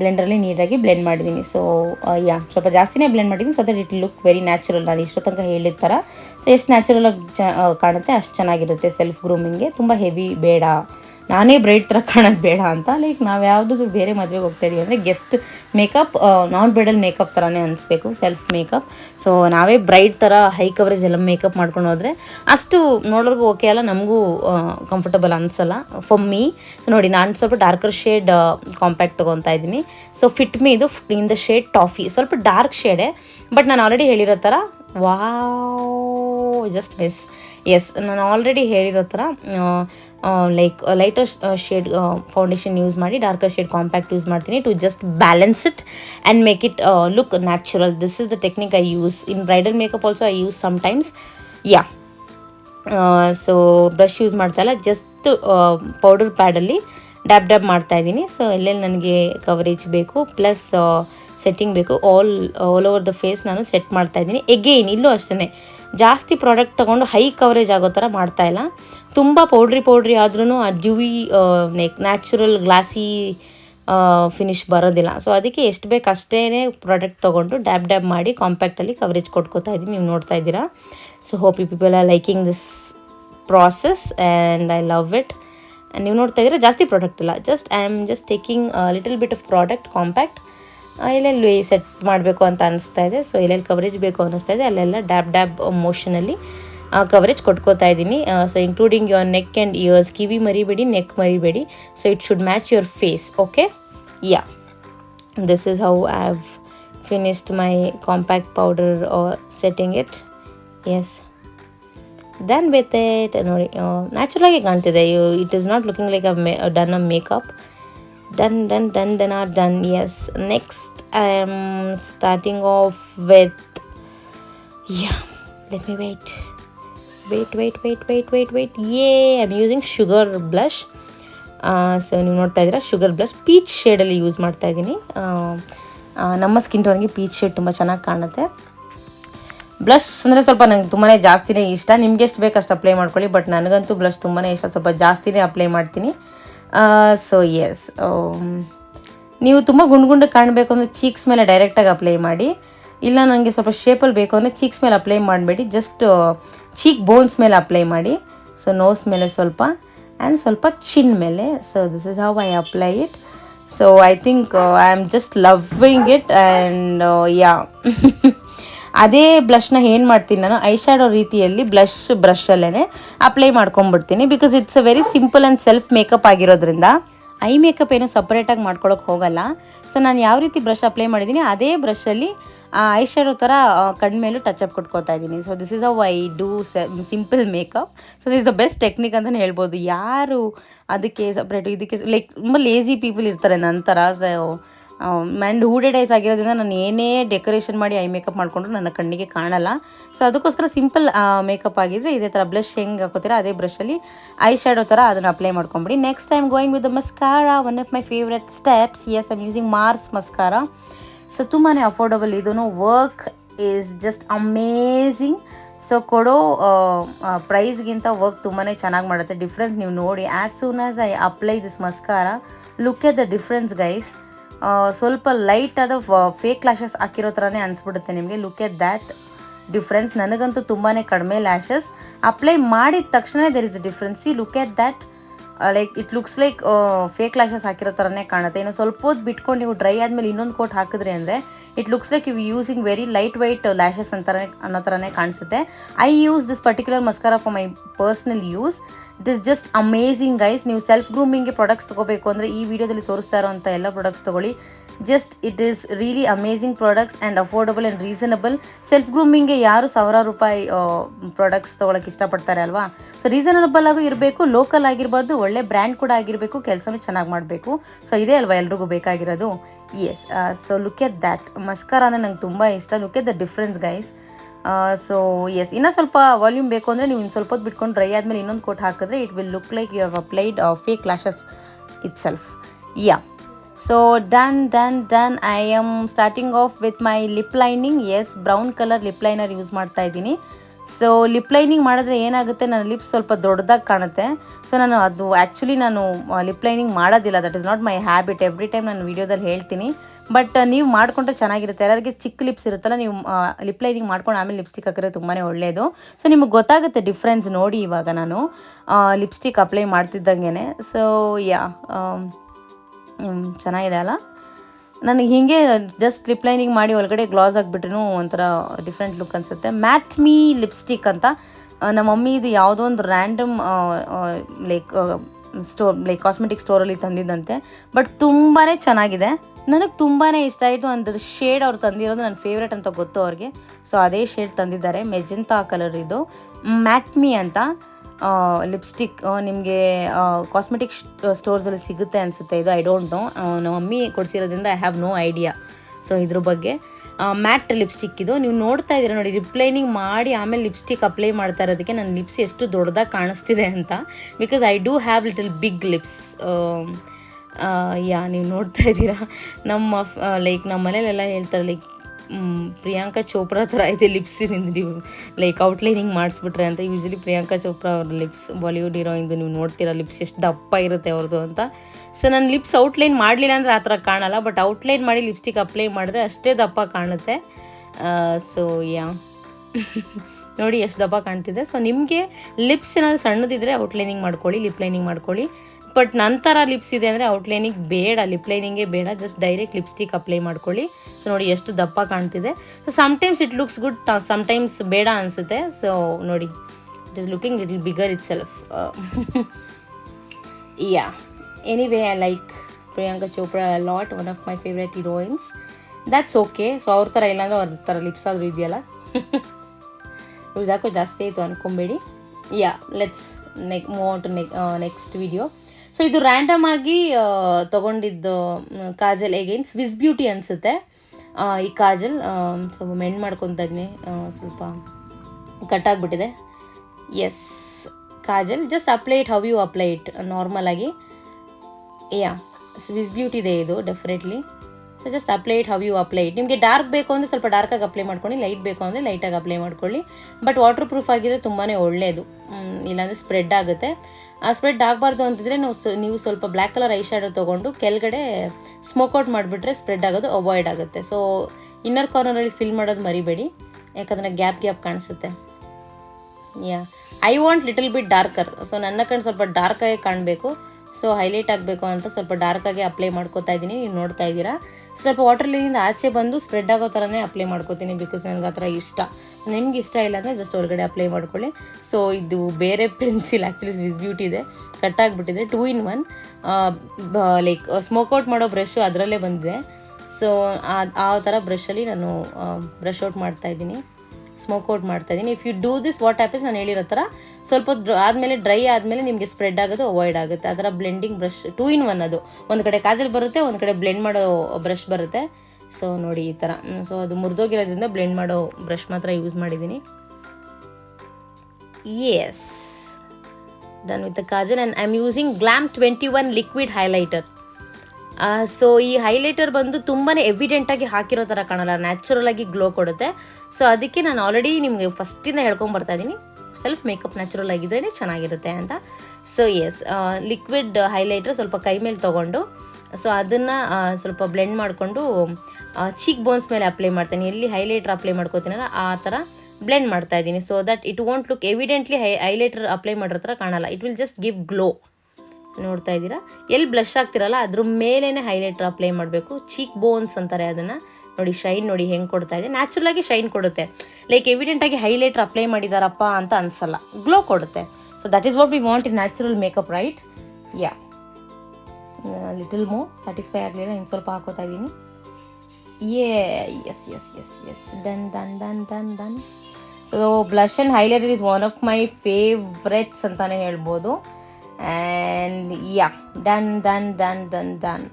ಬ್ಲೆಂಡರಲ್ಲಿ ನೀಟಾಗಿ ಬ್ಲೆಂಡ್ ಮಾಡಿದ್ದೀನಿ. ಸೊ ಯಾ ಸ್ವಲ್ಪ ಜಾಸ್ತಿನೇ ಬ್ಲೆಂಡ್ ಮಾಡಿದ್ದೀನಿ. So that it look very natural ನಾನು ಇಷ್ಟೋ ತನಕ ಹೇಳಿದ ಥರ ಎಷ್ಟು ನ್ಯಾಚುರಲ್ ಆಗಿ ಚ ಕಾಣುತ್ತೆ. ಅಷ್ಟು ಚೆನ್ನಾಗಿರುತ್ತೆ ಸೆಲ್ಫ್ ಗ್ರೂಮಿಂಗ್ಗೆ ತುಂಬ ಹೆವಿ ಬೇಡ. ನಾನೇ ಬ್ರೈಟ್ ಥರ ಕಾಣೋದು ಬೇಡ ಅಂತ. ಲೈಕ್ ನಾವು ಯಾವುದಾದ್ರು ಬೇರೆ ಮದುವೆಗೆ ಹೋಗ್ತಾ ಇದೀವಿ ಅಂದರೆ guest makeup non bridal makeup ಥರನೇ ಅನಿಸ್ಬೇಕು. ಸೆಲ್ಫ್ ಮೇಕಪ್ ಸೊ ನಾವೇ ಬ್ರೈಟ್ ಥರ ಹೈ ಕವರೇಜ್ ಎಲ್ಲ ಮೇಕಪ್ ಮಾಡ್ಕೊಂಡು ಹೋದರೆ ಅಷ್ಟು ನೋಡೋರ್ಗೂ ಓಕೆ ಅಲ್ಲ, ನಮಗೂ ಕಂಫರ್ಟಬಲ್ ಅನಿಸಲ್ಲ. ಫಾರ್ ಮೀ ನೋಡಿ, ನಾನು ಸ್ವಲ್ಪ ಡಾರ್ಕರ್ ಶೇಡ್ ಕಾಂಪ್ಯಾಕ್ಟ್ ತೊಗೊತಾ ಇದ್ದೀನಿ. ಸೊ ಫಿಟ್ ಮೀ ಇದು ಇನ್ ದ ಶೇಡ್ ಟಾಫಿ ಸ್ವಲ್ಪ ಡಾರ್ಕ್ ಶೇಡೇ ಬಟ್ ನಾನು ಆಲ್ರೆಡಿ ಹೇಳಿರೋ ಥರ ವಾವ್ ಜಸ್ಟ್ ಮಿಸ್ ಎಸ್ ನಾನು ಆಲ್ರೆಡಿ ಹೇಳಿರೋ ಥರ like lighter shade foundation use ಮಾಡಿ ಡಾರ್ಕರ್ ಶೇಡ್ ಕಾಂಪ್ಯಾಕ್ಟ್ ಯೂಸ್ ಮಾಡ್ತೀನಿ to just balance it and make it look natural this is the technique I use in bridal makeup also I use sometimes yeah so brush use ಮಾಡ್ತಾ ಇಲ್ಲ. Just powder ಪ್ಯಾಡಲ್ಲಿ dab dab ಮಾಡ್ತಾ ಇದ್ದೀನಿ. So ಎಲ್ಲೆಲ್ಲಿ ನನಗೆ coverage ಬೇಕು plus setting ಬೇಕು. All all over the face ನಾನು ಸೆಟ್ ಮಾಡ್ತಾ ಇದ್ದೀನಿ. ಎಗೇನ್ ಇಲ್ಲೂ ಅಷ್ಟೇ ಜಾಸ್ತಿ ಪ್ರಾಡಕ್ಟ್ ತೊಗೊಂಡು ಹೈ ಕವರೇಜ್ ಆಗೋ ಥರ ಮಾಡ್ತಾ ಇಲ್ಲ. ತುಂಬ ಪೌಡ್ರಿ ಪೌಡ್ರಿ ಆದ್ರೂ ಆ dewy neck natural glossy finish ಬರೋದಿಲ್ಲ. ಸೊ ಅದಕ್ಕೆ ಎಷ್ಟು ಬೇಕು ಅಷ್ಟೇ ಪ್ರಾಡಕ್ಟ್ ತೊಗೊಂಡು ಡ್ಯಾಬ್ ಡ್ಯಾಬ್ ಮಾಡಿ ಕಾಂಪ್ಯಾಕ್ಟಲ್ಲಿ ಕವರೇಜ್ ಕೊಟ್ಕೋತಾ ಇದ್ದೀನಿ. ನೀವು ನೋಡ್ತಾ ಇದ್ದೀರಾ? So hope you people are liking this process and I love it ನೀವು ನೋಡ್ತಾ ಇದ್ದೀರಾ? ಜಾಸ್ತಿ ಪ್ರಾಡಕ್ಟ್ ಇಲ್ಲ. Just I am just taking little bit of product compact ಎಲ್ಲೆಲ್ಲಿ ಸೆಟ್ ಮಾಡಬೇಕು ಅಂತ ಅನಿಸ್ತಾ ಇದೆ. ಸೊ ಎಲ್ಲೆಲ್ಲಿ ಕವರೇಜ್ ಬೇಕು ಅನ್ನಿಸ್ತಾ ಇದೆ. ಅಲ್ಲೆಲ್ಲ ಡ್ಯಾಬ್ ಡ್ಯಾಬ್ ಮೋಷನಲ್ಲಿ ಕವರೇಜ್ ಕೊಟ್ಕೋತಾ ಇದ್ದೀನಿ. So including your neck and ears ಕಿವಿ ಮರಿಬೇಡಿ ನೆಕ್ ಮರಿಬೇಡಿ. So it should match your face okay yeah this is how I finished my compact powder or setting it as with it. ನೋಡಿ ನ್ಯಾಚುರಲಾಗಿ ಕಾಣ್ತಿದೆ. It is not looking like a done a makeup done done done done or done as next I am starting of with, yeah. Let me wait wait wait wait wait wait wait. Yay i'm using Sugar blush so ನೀವು ನೋಡ್ತಾ ಇದ್ದೀರಾ? Sugar blush peach ಶೇಡಲ್ಲಿ use ಮಾಡ್ತಾ ಇದ್ದೀನಿ. ನಮ್ಮ skin ಟೋನ್ಗೆ peach shade ತುಂಬ ಚೆನ್ನಾಗಿ ಕಾಣುತ್ತೆ. ಬ್ಲಷ್ ಅಂದರೆ ಸ್ವಲ್ಪ ನಂಗೆ ತುಂಬಾ ಜಾಸ್ತಿನೇ ಇಷ್ಟ. ನಿಮ್ಗೆ ಎಷ್ಟು ಬೇಕು ಅಷ್ಟು ಅಪ್ಲೈ ಮಾಡ್ಕೊಳ್ಳಿ. ಬಟ್ ನನಗಂತೂ ಬ್ಲಷ್ ತುಂಬಾ ಇಷ್ಟ. ಸ್ವಲ್ಪ ಜಾಸ್ತಿನೇ ಅಪ್ಲೈ ಮಾಡ್ತೀನಿ. ಸೊ ಎಸ್ ನೀವು ತುಂಬ ಗುಂಡು ಗುಂಡು ಕಾಣಬೇಕು ಅಂದರೆ ಚೀಕ್ಸ್ ಮೇಲೆ ಡೈರೆಕ್ಟಾಗಿ ಅಪ್ಲೈ ಮಾಡಿ. ಇಲ್ಲ ನನಗೆ ಸ್ವಲ್ಪ ಶೇಪಲ್ಲಿ ಬೇಕು ಅಂದರೆ ಚೀಕ್ಸ್ ಮೇಲೆ ಅಪ್ಲೈ ಮಾಡಬೇಡಿ. ಜಸ್ಟ್ ಚೀಕ್ ಬೋನ್ಸ್ ಮೇಲೆ ಅಪ್ಲೈ ಮಾಡಿ. ಸೊ ನೋಸ್ ಮೇಲೆ ಸ್ವಲ್ಪ ಆ್ಯಂಡ್ ಸ್ವಲ್ಪ ಚಿನ್ ಮೇಲೆ. So this is how I apply it so I think I am just loving it and yeah ಅದೇ ಬ್ಲಷ್ನ ಏನು ಮಾಡ್ತೀನಿ ನಾನು? ಐ ಶ್ಯಾಡೋ ರೀತಿಯಲ್ಲಿ ಬ್ಲಷ್ ಬ್ರಷಲ್ಲೇ apply ಮಾಡ್ಕೊಂಬಿಡ್ತೀನಿ because it's a very simple and self makeup ಆಗಿರೋದ್ರಿಂದ ಐ ಮೇಕಪ್ ಏನು ಸಪ್ರೇಟಾಗಿ ಮಾಡ್ಕೊಳ್ಳೋಕೆ ಹೋಗಲ್ಲ. ಸೊ ನಾನು ಯಾವ ರೀತಿ ಬ್ರಷ್ ಅಪ್ಲೈ ಮಾಡಿದ್ದೀನಿ ಅದೇ ಬ್ರಷಲ್ಲಿ ಐ ಶ್ಯಾಡೋ ಥರ ಕಣ್ಮೇಲೂ ಟಚ್ ಅಪ್ ಕೊಟ್ಕೋತಾ ಇದ್ದೀನಿ so this is a I do simple makeup so this the best technique ಅಂತಲೇ ಹೇಳ್ಬೋದು. ಯಾರು ಅದಕ್ಕೆ ಸಪ್ರೇಟ್ ಇದಕ್ಕೆ ಲೈಕ್ ತುಂಬ ಲೇಸಿ ಪೀಪಲ್ ಇರ್ತಾರೆ ನಂತರ ಸೊ ಆ್ಯಂಡ್ ಹೂಡೆಡ್ ಐಸ್ ಆಗಿರೋದ್ರಿಂದ ನಾನು ಏನೇ ಡೆಕೋರೇಷನ್ ಮಾಡಿ ಐ ಮೇಕಪ್ ಮಾಡಿಕೊಂಡ್ರು ನನ್ನ ಕಣ್ಣಿಗೆ ಕಾಣಲ್ಲ. ಸೊ ಅದಕ್ಕೋಸ್ಕರ ಸಿಂಪಲ್ ಮೇಕಪ್ ಆಗಿದ್ರೆ ಇದೇ ಥರ ಬ್ಲಷ್ ಹೆಂಗೆ ಹಾಕೋತೀರಾ ಅದೇ ಬ್ರಷಲ್ಲಿ ಐ ಶ್ಯಾಡೋ ಥರ ಅದನ್ನು ಅಪ್ಲೈ ಮಾಡ್ಕೊಂಬಿಡಿ. Next time going with the mascara one of my favourite steps as I'm using Mars mascara so ತುಂಬಾ ಅಫೋರ್ಡಬಲ್ ಇದೂ work is just amazing so ಕೊಡೋ ಪ್ರೈಸ್ಗಿಂತ ವರ್ಕ್ ತುಂಬಾ ಚೆನ್ನಾಗಿ ಮಾಡುತ್ತೆ. ಡಿಫ್ರೆನ್ಸ್ ನೀವು ನೋಡಿ as soon as I apply this mascara look at the difference guys ಸ್ವಲ್ಪ ಲೈಟ್ ಆದ ಫೇಕ್ ಲ್ಯಾಶಸ್ ಹಾಕಿರೋ ಥರನೇ ಅನಿಸ್ಬಿಡುತ್ತೆ ನಿಮಗೆ. ಲುಕ್ ಎಟ್ ದ್ಯಾಟ್ ಡಿಫ್ರೆನ್ಸ್ ನನಗಂತೂ ತುಂಬಾ ಕಡಿಮೆ ಲ್ಯಾಶಸ್ ಅಪ್ಲೈ ಮಾಡಿದ ತಕ್ಷಣ there is a difference see look at that like it looks like fake lashes ಹಾಕಿರೋ ಥರನೇ ಕಾಣುತ್ತೆ. ಇನ್ನು ಸ್ವಲ್ಪ ಹೊತ್ತು ಬಿಟ್ಕೊಂಡು ನೀವು ಡ್ರೈ ಆದಮೇಲೆ ಇನ್ನೊಂದು ಕೋಟ್ ಹಾಕಿದ್ರಿ ಅಂದರೆ it looks like you using very light white lashes ಅಂತಾನೆ ಅನ್ನೋ ಥರನೇ ಕಾಣಿಸುತ್ತೆ. I use this particular mascara for my personal use it is just amazing guys ನೀವು ಸೆಲ್ಫ್ ಗ್ರೂಮಿಂಗ್ಗೆ ಪ್ರಾಡಕ್ಟ್ಸ್ ತೊಗೋಬೇಕು ಅಂದರೆ ಈ ವಿಡಿಯೋದಲ್ಲಿ ತೋರಿಸ್ತಾ ಇರೋವಂಥ ಎಲ್ಲ ಪ್ರಾಡಕ್ಟ್ಸ್ ತೊಗೊಳ್ಳಿ. Just it is really amazing products and affordable and reasonable self ಗ್ರೂಮಿಂಗ್ಗೆ ಯಾರು ಸಾವಿರಾರು ರೂಪಾಯಿ ಪ್ರಾಡಕ್ಟ್ಸ್ ತೊಗೊಳಕ್ಕೆ ಇಷ್ಟಪಡ್ತಾರೆ ಅಲ್ವಾ? ಸೊ ರೀಸನಬಲ್ ಆಗೂ ಇರಬೇಕು ಲೋಕಲ್ ಆಗಿರಬಾರ್ದು, ಒಳ್ಳೆ ಬ್ರ್ಯಾಂಡ್ ಕೂಡ ಆಗಿರಬೇಕು, ಕೆಲಸನೂ ಚೆನ್ನಾಗಿ ಮಾಡಬೇಕು. ಸೊ ಇದೇ ಅಲ್ವಾ ಎಲ್ರಿಗೂ ಬೇಕಾಗಿರೋದು? Yes so look at that mascara ಅಂದರೆ ನಂಗೆ ತುಂಬ ಇಷ್ಟ. Look at the difference guys so yes ಇನ್ನೂ ಸ್ವಲ್ಪ ವಾಲ್ಯೂಮ್ ಬೇಕು ಅಂದರೆ ನೀವು ಇನ್ನು ಸ್ವಲ್ಪ ಹೊತ್ತು ಬಿಟ್ಕೊಂಡು ಡ್ರೈ ಆದಮೇಲೆ ಇನ್ನೊಂದು ಕೋಟ್ ಹಾಕಿದ್ರೆ it will look like you have applied fake lashes itself yeah so done done done I am starting off with my lip lining yes brown colour lip liner use ಮಾಡ್ತಾ ಇದ್ದೀನಿ. So lip lining ಮಾಡಿದ್ರೆ ಏನಾಗುತ್ತೆ? ನನ್ನ lips ಸ್ವಲ್ಪ ದೊಡ್ಡದಾಗಿ ಕಾಣುತ್ತೆ. So ನಾನು ಅದು ಆ್ಯಕ್ಚುಲಿ ನಾನು ಲಿಪ್ ಲೈನಿಂಗ್ ಮಾಡೋದಿಲ್ಲ. That is not my habit every time ನಾನು ವೀಡಿಯೋದಲ್ಲಿ ಹೇಳ್ತೀನಿ. ಬಟ್ ನೀವು ಮಾಡಿಕೊಂಡ್ರೆ ಚೆನ್ನಾಗಿರುತ್ತೆ. ಎಲ್ಲರಿಗೆ ಚಿಕ್ಕ ಲಿಪ್ಸ್ ಇರುತ್ತಲ್ಲ, ನೀವು ಲಿಪ್ ಲೈನಿಂಗ್ ಮಾಡ್ಕೊಂಡು ಆಮೇಲೆ ಲಿಪ್ಸ್ಟಿಕ್ ಹಾಕಿದ್ರೆ ತುಂಬಾ ಒಳ್ಳೆಯದು ಸೊ ನಿಮಗೆ ಗೊತ್ತಾಗುತ್ತೆ ಡಿಫ್ರೆನ್ಸ್ ನೋಡಿ ಇವಾಗ ನಾನು ಲಿಪ್ಸ್ಟಿಕ್ ಅಪ್ಲೈ ಮಾಡ್ತಿದ್ದಂಗೆ ಸೊ ಯಾ ಚೆನ್ನಾಗಿದೆ ಅಲ್ಲ? ನನಗೆ ಹೀಗೆ ಜಸ್ಟ್ ಲಿಪ್ ಲೈನಿಂಗ್ ಮಾಡಿ ಒಳಗಡೆ ಗ್ಲಾಸ್ ಆಗಿಬಿಟ್ರೂ ಒಂಥರ ಡಿಫ್ರೆಂಟ್ ಲುಕ್ ಅನಿಸುತ್ತೆ. ಮ್ಯಾಟ್ ಮೀ ಲಿಪ್ಸ್ಟಿಕ್ ಅಂತ ನಮ್ಮ ಮಮ್ಮಿ ಇದು ಯಾವುದೋ ಒಂದು random like store like cosmetic ಸ್ಟೋರಲ್ಲಿ ತಂದಿದ್ದಂತೆ. ಬಟ್ ತುಂಬಾ ಚೆನ್ನಾಗಿದೆ. ನನಗೆ ತುಂಬಾ ಇಷ್ಟ ಆಯಿತು. ಅಂದ ಶೇಡ್ ಅವ್ರು ತಂದಿರೋದು ನನ್ನ ಫೇವ್ರೇಟ್ ಅಂತ ಗೊತ್ತು ಅವ್ರಿಗೆ. ಸೊ ಅದೇ ಶೇಡ್ ತಂದಿದ್ದಾರೆ. ಮೆಜೆಂತಾ ಕಲರ್ ಇದು. ಮ್ಯಾಟ್ಮಿ ಅಂತ. ಲಿಪ್ಸ್ಟಿಕ್ ನಿಮಗೆ ಕಾಸ್ಮೆಟಿಕ್ ಸ್ಟೋರ್ಸಲ್ಲಿ ಸಿಗುತ್ತೆ ಅನಿಸುತ್ತೆ ಇದು ಐ ಡೋಂಟ್ ನೋ ನಮ್ಮ mummy ಕೊಡಿಸಿರೋದ್ರಿಂದ I have no idea so ಇದ್ರ ಬಗ್ಗೆ ಮ್ಯಾಟ್ ಲಿಪ್ಸ್ಟಿಕ್ ಇದು. ನೀವು ನೋಡ್ತಾ ಇದ್ದೀರಾ ನೋಡಿ, ರಿಪ್ಲೈನಿಂಗ್ ಮಾಡಿ ಆಮೇಲೆ ಲಿಪ್ಸ್ಟಿಕ್ ಅಪ್ಲೈ ಮಾಡ್ತಾ ಇರೋದಕ್ಕೆ ನನ್ನ ಲಿಪ್ಸ್ ಎಷ್ಟು ದೊಡ್ಡದಾಗಿ ಕಾಣಿಸ್ತಿದೆ ಅಂತ. Because I do have little big lips yeah, ನೀವು ನೋಡ್ತಾ ಇದ್ದೀರಾ. ನಮ್ಮ ಲೈಕ್ ನಮ್ಮ ಮನೇಲೆಲ್ಲ ಹೇಳ್ತಾರೆ ಲೈಕ್ ಪ್ರಿಯಾಂಕಾ ಚೋಪ್ರಾ ಥರ ಇದೆ ಲಿಪ್ಸ್ ನೀವು ಲೈಕ್ ಔಟ್ಲೈನಿಂಗ್ ಮಾಡಿಸ್ಬಿಟ್ರೆ ಅಂತ ಯೂಶಲಿ ಪ್ರಿಯಾಂಕಾ ಚೋಪ್ರಾ ಅವ್ರ ಲಿಪ್ಸ್ ಬಾಲಿವುಡ್ ಹೀರೋಯಿಂದು ನೀವು ನೋಡ್ತೀರಾ ಲಿಪ್ಸ್ ಎಷ್ಟು ದಪ್ಪ ಇರುತ್ತೆ ಅವ್ರದ್ದು ಅಂತ. ಸೊ ನಾನು ಲಿಪ್ಸ್ ಔಟ್ಲೈನ್ ಮಾಡಲಿಲ್ಲ ಅಂದರೆ ಆ ಥರ ಕಾಣಲ್ಲ ಬಟ್ ಔಟ್ಲೈನ್ ಮಾಡಿ ಲಿಪ್ಸ್ಟಿಕ್ ಅಪ್ಲೈ ಮಾಡಿದ್ರೆ ಅಷ್ಟೇ ದಪ್ಪ ಕಾಣುತ್ತೆ. ಸೊ ಯಾ <laughs> ನೋಡಿ ಎಷ್ಟು ದಪ್ಪ ಕಾಣ್ತಿದೆ. ಸೊ ನಿಮಗೆ ಲಿಪ್ಸ್ ಏನಾದರೂ ಸಣ್ಣದಿದ್ದರೆ ಔಟ್ಲೈನಿಂಗ್ ಮಾಡ್ಕೊಳ್ಳಿ ಲಿಪ್ ಲೈನಿಂಗ್ ಮಾಡ್ಕೊಳ್ಳಿ. ಬಟ್ ನಂತರ ಲಿಪ್ಸ್ ಇದೆ ಅಂದರೆ ಔಟ್ಲೈನಿಗೆ ಬೇಡ, ಲಿಪ್ ಲೈನಿಂಗೇ ಬೇಡ ಜಸ್ಟ್ ಡೈರೆಕ್ಟ್ ಲಿಪ್ಸ್ಟಿಕ್ ಅಪ್ಲೈ ಮಾಡ್ಕೊಳ್ಳಿ. ಸೊ ನೋಡಿ ಎಷ್ಟು ದಪ್ಪ ಕಾಣ್ತಿದೆ. So sometimes it looks good sometimes ಬೇಡ ಅನಿಸುತ್ತೆ. ಸೊ ನೋಡಿ it is looking little bigger itself yeah anyway I like Priyanka Chopra lot one of my favourite heroines that's okay so ಅವ್ರ ಥರ ಇಲ್ಲಾಂದ್ರೆ ಅವ್ರ ಥರ ಲಿಪ್ಸ್ ಆದರೂ ಇದೆಯಲ್ಲ? <laughs> ಇದಾಕೋ ಜಾಸ್ತಿ ಆಯಿತು ಅನ್ಕೊಂಬೇಡಿ. Yeah let's next move to next next video so ಇದು ರ್ಯಾಂಡಮ್ ಆಗಿ ತಗೊಂಡಿದ್ದು ಕಾಜಲ್ ಎಗೇನ್ ಸ್ವಿಸ್ ಬ್ಯೂಟಿ ಅನಿಸುತ್ತೆ. ಈ ಕಾಜಲ್ ಸ್ವಲ್ಪ ಮೆಂಡ್ ಮಾಡ್ಕೊತಾ ಸ್ವಲ್ಪ ಕಟ್ ಆಗಿಬಿಟ್ಟಿದೆ yes kajal just apply it how you apply it normal ಆಗಿ. ಯಾ ಸ್ವಿಸ್ ಬ್ಯೂಟಿ ಇದೆ ಇದು definitely so just apply it how you apply it ನಿಮಗೆ ಡಾರ್ಕ್ ಬೇಕು ಅಂದರೆ ಸ್ವಲ್ಪ ಡಾರ್ಕಾಗಿ ಅಪ್ಲೈ ಮಾಡ್ಕೊಳ್ಳಿ ಲೈಟ್ ಬೇಕು ಅಂದರೆ ಲೈಟಾಗಿ ಅಪ್ಲೈ ಮಾಡ್ಕೊಳ್ಳಿ. ಬಟ್ ವಾಟರ್ ಪ್ರೂಫ್ ಆಗಿದ್ರೆ ತುಂಬಾ ಒಳ್ಳೆಯದು ಇಲ್ಲಾಂದರೆ ಸ್ಪ್ರೆಡ್ ಆಗುತ್ತೆ. ಆ ಸ್ಪ್ರೆಡ್ ಆಗಬಾರ್ದು ಅಂತಿದ್ರೆ ನೀವು ನೀವು ಸ್ವಲ್ಪ ಬ್ಲ್ಯಾಕ್ ಕಲರ್ ಐ ಶ್ಯಾಡೋ ತೊಗೊಂಡು ಕೆಳಗಡೆ ಸ್ಮೋಕ್ ಔಟ್ ಮಾಡಿಬಿಟ್ರೆ ಸ್ಪ್ರೆಡ್ ಆಗೋದು ಅವಾಯ್ಡ್ ಆಗುತ್ತೆ. ಸೊ ಇನ್ನರ್ ಕಾರ್ನರಲ್ಲಿ ಫಿಲ್ ಮಾಡೋದು ಮರಿಬೇಡಿ. ಯಾಕಂದರೆ ಗ್ಯಾಪ್ ಗ್ಯಾಪ್ ಕಾಣಿಸುತ್ತೆ. Yeah I want little bit darker so ನನ್ನ ಕಣ್ಣು ಸ್ವಲ್ಪ ಡಾರ್ಕಾಗಿ ಕಾಣಬೇಕು. ಸೊ ಹೈಲೈಟ್ ಆಗಬೇಕು ಅಂತ ಸ್ವಲ್ಪ ಡಾರ್ಕಾಗಿ ಅಪ್ಲೈ ಮಾಡ್ಕೋತಾ ಇದ್ದೀನಿ ನೀವು ನೋಡ್ತಾ ಇದ್ದೀರಾ. ಸ್ವಲ್ಪ ವಾಟರ್ ಲೈನಿಂದ ಆಚೆ ಬಂದು ಸ್ಪ್ರೆಡ್ ಆಗೋ ಥರನೇ ಅಪ್ಲೈ ಮಾಡ್ಕೋತೀನಿ ಬಿಕಾಸ್ ನನಗೆ ಆ ಥರ ಇಷ್ಟ. ನಿಮ್ಗೆ ಇಷ್ಟ ಇಲ್ಲ ಅಂದರೆ ಜಸ್ಟ್ ಹೊರಗಡೆ ಅಪ್ಲೈ ಮಾಡ್ಕೊಳ್ಳಿ. ಸೊ ಇದು ಬೇರೆ ಪೆನ್ಸಿಲ್ ಆ್ಯಕ್ಚುಲಿ ಸ್ವಿಸ್ ಬ್ಯೂಟಿ ಇದೆ. ಕಟ್ ಆಗಿಬಿಟ್ಟಿದೆ two in one like smoke out ಮಾಡೋ ಬ್ರಷ್ ಅದರಲ್ಲೇ ಬಂದಿದೆ. ಸೊ ಆ ಥರ ಬ್ರಷಲ್ಲಿ ನಾನು ಬ್ರಷ್ ಔಟ್ ಮಾಡ್ತಾ ಇದ್ದೀನಿ ಸ್ಮೋಕ್ ಔಟ್ ಮಾಡ್ತಾ ಇದ್ದೀನಿ. If you do this what happens ನಾನು ಹೇಳಿರೋ ಥರ ಸ್ವಲ್ಪ ಆದಮೇಲೆ ಡ್ರೈ ಆದಮೇಲೆ ನಿಮಗೆ ಸ್ಪ್ರೆಡ್ ಆಗೋದು ಅವಾಯ್ಡ್ ಆಗುತ್ತೆ. ಅದರ blending brush two in one ಅದು. ಒಂದು ಕಡೆ ಕಾಜಲ್ ಬರುತ್ತೆ, ಒಂದು ಕಡೆ ಬ್ಲೆಂಡ್ ಮಾಡೋ ಬ್ರಷ್ ಬರುತ್ತೆ. ಸೊ ನೋಡಿ ಈ ಥರ. ಸೊ ಅದು ಮುರಿದೋಗಿರೋದ್ರಿಂದ ಬ್ಲೆಂಡ್ ಮಾಡೋ ಬ್ರಷ್ ಮಾತ್ರ ಯೂಸ್ ಮಾಡಿದ್ದೀನಿ. Yes done with kajal. And I am using Glam twenty one liquid highlighter so ಈ ಹೈಲೈಟರ್ ಬಂದು ತುಂಬಾ ಎವಿಡೆಂಟಾಗಿ ಹಾಕಿರೋ ಥರ ಕಾಣಲ್ಲ. ನ್ಯಾಚುರಲ್ ಆಗಿ ಗ್ಲೋ ಕೊಡುತ್ತೆ. ಸೊ ಅದಕ್ಕೆ ನಾನು ಆಲ್ರೆಡಿ ನಿಮಗೆ ಫಸ್ಟಿಂದ ಹೇಳ್ಕೊಂಬರ್ತಾ ಇದೀನಿ. ಸೆಲ್ಫ್ ಮೇಕಪ್ ನ್ಯಾಚುರಲ್ ಆಗಿದ್ರೇ ಚೆನ್ನಾಗಿರುತ್ತೆ ಅಂತ. ಸೊ ಎಸ್ ಲಿಕ್ವಿಡ್ ಹೈಲೈಟರ್ ಸ್ವಲ್ಪ ಕೈ ಮೇಲೆ ತಗೊಂಡು ಸೊ ಅದನ್ನು ಸ್ವಲ್ಪ ಬ್ಲೆಂಡ್ ಮಾಡಿಕೊಂಡು ಚೀಕ್ ಬೋನ್ಸ್ ಮೇಲೆ ಅಪ್ಲೈ ಮಾಡ್ತೀನಿ. ಎಲ್ಲಿ ಹೈಲೈಟರ್ ಅಪ್ಲೈ ಮಾಡ್ಕೋತೀನಲ್ಲ ಆ ಥರ ಬ್ಲೆಂಡ್ ಮಾಡ್ತಾ ಇದ್ದೀನಿ so that it want look evidently high highlighter apply ಮಾಡಿರೋ ಥರ ಕಾಣಲ್ಲ. It will just give glow ನೋಡ್ತಾ ಇದ್ದೀರಾ? ಎಲ್ಲಿ ಬ್ಲಷ್ ಆಗ್ತಿರಲ್ಲ ಅದ್ರ ಮೇಲೇ ಹೈಲೈಟರ್ ಅಪ್ಲೈ ಮಾಡಬೇಕು. ಚೀಕ್ ಬೋನ್ಸ್ ಅಂತಾರೆ ಅದನ್ನು. ನೋಡಿ ಶೈನ್ ನೋಡಿ ಹೆಂಗೆ ಕೊಡ್ತಾ ಇದೆ. ನ್ಯಾಚುರಲಾಗಿ ಶೈನ್ ಕೊಡುತ್ತೆ. ಲೈಕ್ ಎವಿಡೆಂಟಾಗಿ ಹೈಲೈಟರ್ ಅಪ್ಲೈ ಮಾಡಿದಾರಪ್ಪ ಅಂತ ಅನ್ಸಲ್ಲ. ಗ್ಲೋ ಕೊಡುತ್ತೆ. So that is what we want in natural makeup right yeah little more satisfy ಆಗಲಿಲ್ಲ, ಇನ್ನು ಸ್ವಲ್ಪ ಹಾಕೋತಾ ಇದ್ದೀನಿ. ಏ yes yes yes yes done done done done done so blush and highlighter is one of my favourites ಅಂತಲೇ ಹೇಳ್ಬೋದು. Yeah done done done done done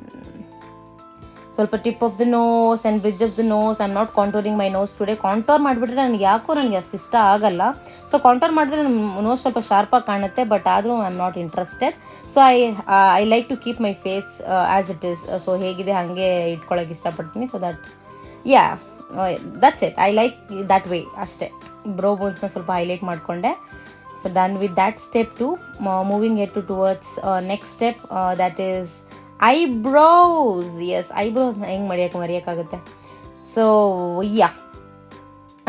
so ಸ್ವಲ್ಪ tip of the nose and bridge of the nose I am not contouring my nose today contour ಮಾಡಿಬಿಟ್ರೆ ನನಗೆ ಯಾಕೋ ನನಗೆ ಅಷ್ಟು ಇಷ್ಟ ಆಗಲ್ಲ. ಸೊ ಕಾಂಟೋರ್ ಮಾಡಿದ್ರೆ ನನ್ನ ನೋಸ್ ಸ್ವಲ್ಪ ಶಾರ್ಪಾಗಿ ಕಾಣುತ್ತೆ ಬಟ್ ಆದರೂ I am not interested so I I like to keep my face as it is so ಹೇಗಿದೆ, ಹಾಗೆ ಇಟ್ಕೊಳ್ಳೋಕೆ ಇಷ್ಟಪಡ್ತೀನಿ. So that yeah that's it I like that way ಅಷ್ಟೇ. ಬ್ರೋ ಬೋನ್ಸ್ನ ಸ್ವಲ್ಪ ಹೈಲೈಟ್ ಮಾಡಿಕೊಂಡೆ. So done with that step to moving head to towards next step that is eyebrows yes ಐಬ್ರೋಸ್ನ ಹೆಂಗೆ ಮರೆಯೋಕೆ ಮರೆಯೋಕ್ಕಾಗುತ್ತೆ ಸೊ ಯಾ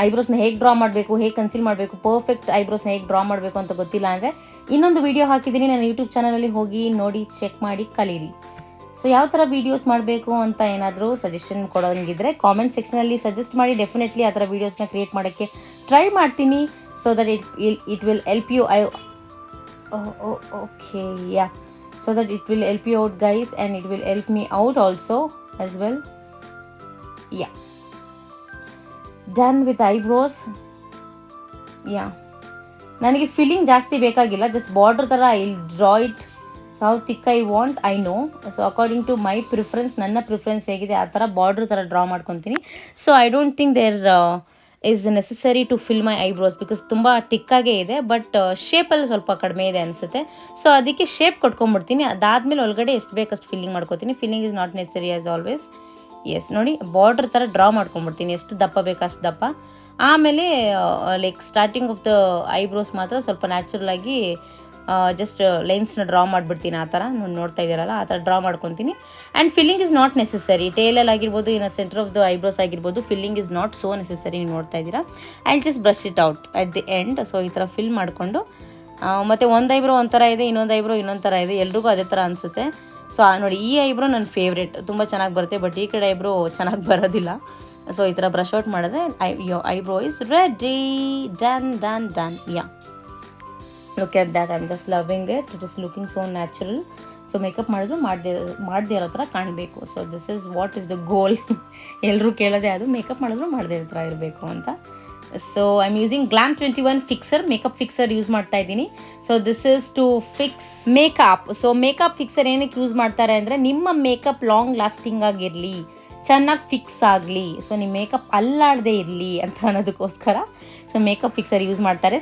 ಐಬ್ರೋಸ್ನ ಹೇಗೆ ಡ್ರಾ ಮಾಡಬೇಕು, ಹೇಗೆ ಕನ್ಸಿಲ್ ಮಾಡಬೇಕು ಪರ್ಫೆಕ್ಟ್ ಐಬ್ರೋಸ್ನ ಹೇಗೆ ಡ್ರಾ ಮಾಡಬೇಕು ಅಂತ ಗೊತ್ತಿಲ್ಲ ಅಂದರೆ ಇನ್ನೊಂದು ವಿಡಿಯೋ ಹಾಕಿದ್ದೀನಿ. ನಾನು ಯೂಟ್ಯೂಬ್ ಚಾನಲಲ್ಲಿ ಹೋಗಿ ನೋಡಿ ಚೆಕ್ ಮಾಡಿ, ಕಲೀರಿ. ಸೊ ಯಾವ ಥರ ವೀಡಿಯೋಸ್ ಮಾಡಬೇಕು ಅಂತ ಏನಾದರೂ ಸಜೆಷನ್ ಕೊಡೋಂಗಿದ್ರೆ ಕಾಮೆಂಟ್ ಸೆಕ್ಷನಲ್ಲಿ ಸಜೆಸ್ಟ್ ಮಾಡಿ. ಡೆಫಿನೆಟ್ಲಿ ಆ ಥರ ವೀಡಿಯೋಸ್ನ ಕ್ರಿಯೇಟ್ ಮಾಡೋಕ್ಕೆ ಟ್ರೈ ಮಾಡ್ತೀನಿ. So that it it will help you I okay yeah so that it will help you out guys and it will help me out also as well yeah done with eyebrows yeah ನನಗೆ filling ಜಾಸ್ತಿ ಬೇಕಾಗಿಲ್ಲ. Just border ಥರ I'll draw it how thick I want I know so according to my preference ನನ್ನ preference ಹೇಗಿದೆ, ಆ ಥರ border ಥರ draw ಮಾಡ್ಕೊತೀನಿ. So I don't think there is necessary to fill my eyebrows because ತುಂಬ ತಿಕ್ಕಾಗೇ ಇದೆ ಬಟ್ ಶೇಪಲ್ಲಿ ಸ್ವಲ್ಪ ಕಡಿಮೆ ಇದೆ ಅನಿಸುತ್ತೆ. ಸೊ ಅದಕ್ಕೆ ಶೇಪ್ ಕೊಟ್ಕೊಂಡ್ಬಿಡ್ತೀನಿ. ಅದಾದಮೇಲೆ ಒಳಗಡೆ ಎಷ್ಟು ಬೇಕಷ್ಟು ಫಿಲ್ಲಿಂಗ್ ಮಾಡ್ಕೊತೀನಿ. Filling is not necessary as always yes ನೋಡಿ ಬಾರ್ಡ್ರ್ ಥರ ಡ್ರಾ ಮಾಡ್ಕೊಂಡ್ಬಿಡ್ತೀನಿ. ಎಷ್ಟು ದಪ್ಪ ಬೇಕು ಅಷ್ಟು ದಪ್ಪ. ಆಮೇಲೆ like starting off the eyebrows ಮಾತ್ರ ಸ್ವಲ್ಪ ನ್ಯಾಚುರಲ್ ಆಗಿ ಜಸ್ಟ್ ಲೈನ್ಸ್ನ ಡ್ರಾ ಮಾಡಿಬಿಡ್ತೀನಿ ಆ ಥರ. ನೀವು ನೋಡ್ತಾ ಇದ್ದೀರಲ್ಲ, ಆ ಥರ ಡ್ರಾ ಮಾಡ್ಕೊತೀನಿ. And filling is not necessary ಟೇಲಲ್ಲಿ ಆಗಿರ್ಬೋದು, ಇನ್ನು ಸೆಂಟರ್ ಆಫ್ ದ ಐಬ್ರೋಸ್ ಆಗಿರ್ಬೋದು filling is not so necessary ನೀವು ನೋಡ್ತಾ ಇದ್ದೀರಾ. And just brush it out at the end so ಈ ಥರ ಫಿಲ್ ಮಾಡಿಕೊಂಡು ಮತ್ತು ಒಂದು ಐಬ್ರೋ ಒಂಥರ ಇದೆ, ಇನ್ನೊಂದು ಐಬ್ರೋ ಇನ್ನೊಂದು ಥರ ಇದೆ, ಎಲ್ರಿಗೂ ಅದೇ ಥರ ಅನಿಸುತ್ತೆ. ಸೊ ನೋಡಿ, ಈ ಐಬ್ರೋ ನನ್ನ ಫೇವ್ರೇಟ್ ತುಂಬ ಚೆನ್ನಾಗಿ ಬರುತ್ತೆ ಬಟ್ ಈ ಕಡೆ ಐಬ್ರೋ ಚೆನ್ನಾಗಿ ಬರೋದಿಲ್ಲ. ಸೊ ಈ ಥರ ಬ್ರಷ್ ಔಟ್ ಮಾಡಿದ್ರೆ I your eyebrow is ready done done done yeah look at that I'm just loving it it is looking so natural so makeup ಮಾಡಿದ್ರು ಮಾಡದೇ ಮಾಡದೇ ಇರೋ ಥರ ಕಾಣಬೇಕು. So this is what is the goal ಎಲ್ಲರೂ ಕೇಳೋದೇ ಅದು. ಮೇಕಪ್ ಮಾಡಿದ್ರು ಮಾಡದೇ ಇರೋ ಥರ ಇರಬೇಕು ಅಂತ. So I am using Glam twenty one fixer makeup fixer use ಮಾಡ್ತಾ ಇದ್ದೀನಿ. So this is to fix makeup so makeup fixer ಏನಕ್ಕೆ ಯೂಸ್ ಮಾಡ್ತಾರೆ ಅಂದರೆ ನಿಮ್ಮ ಮೇಕಪ್ ಲಾಂಗ್ ಲಾಸ್ಟಿಂಗ್ ಆಗಿರಲಿ ಚೆನ್ನಾಗಿ ಫಿಕ್ಸ್ ಆಗಲಿ. ಸೊ ನಿಮ್ಮ ಮೇಕಪ್ ಅಲ್ಲಾಡದೆ ಇರಲಿ ಅಂತ ಅನ್ನೋದಕ್ಕೋಸ್ಕರ ಸೊ ಮೇಕಪ್ ಫಿಕ್ಸರ್ ಯೂಸ್ ಮಾಡ್ತಾರೆ.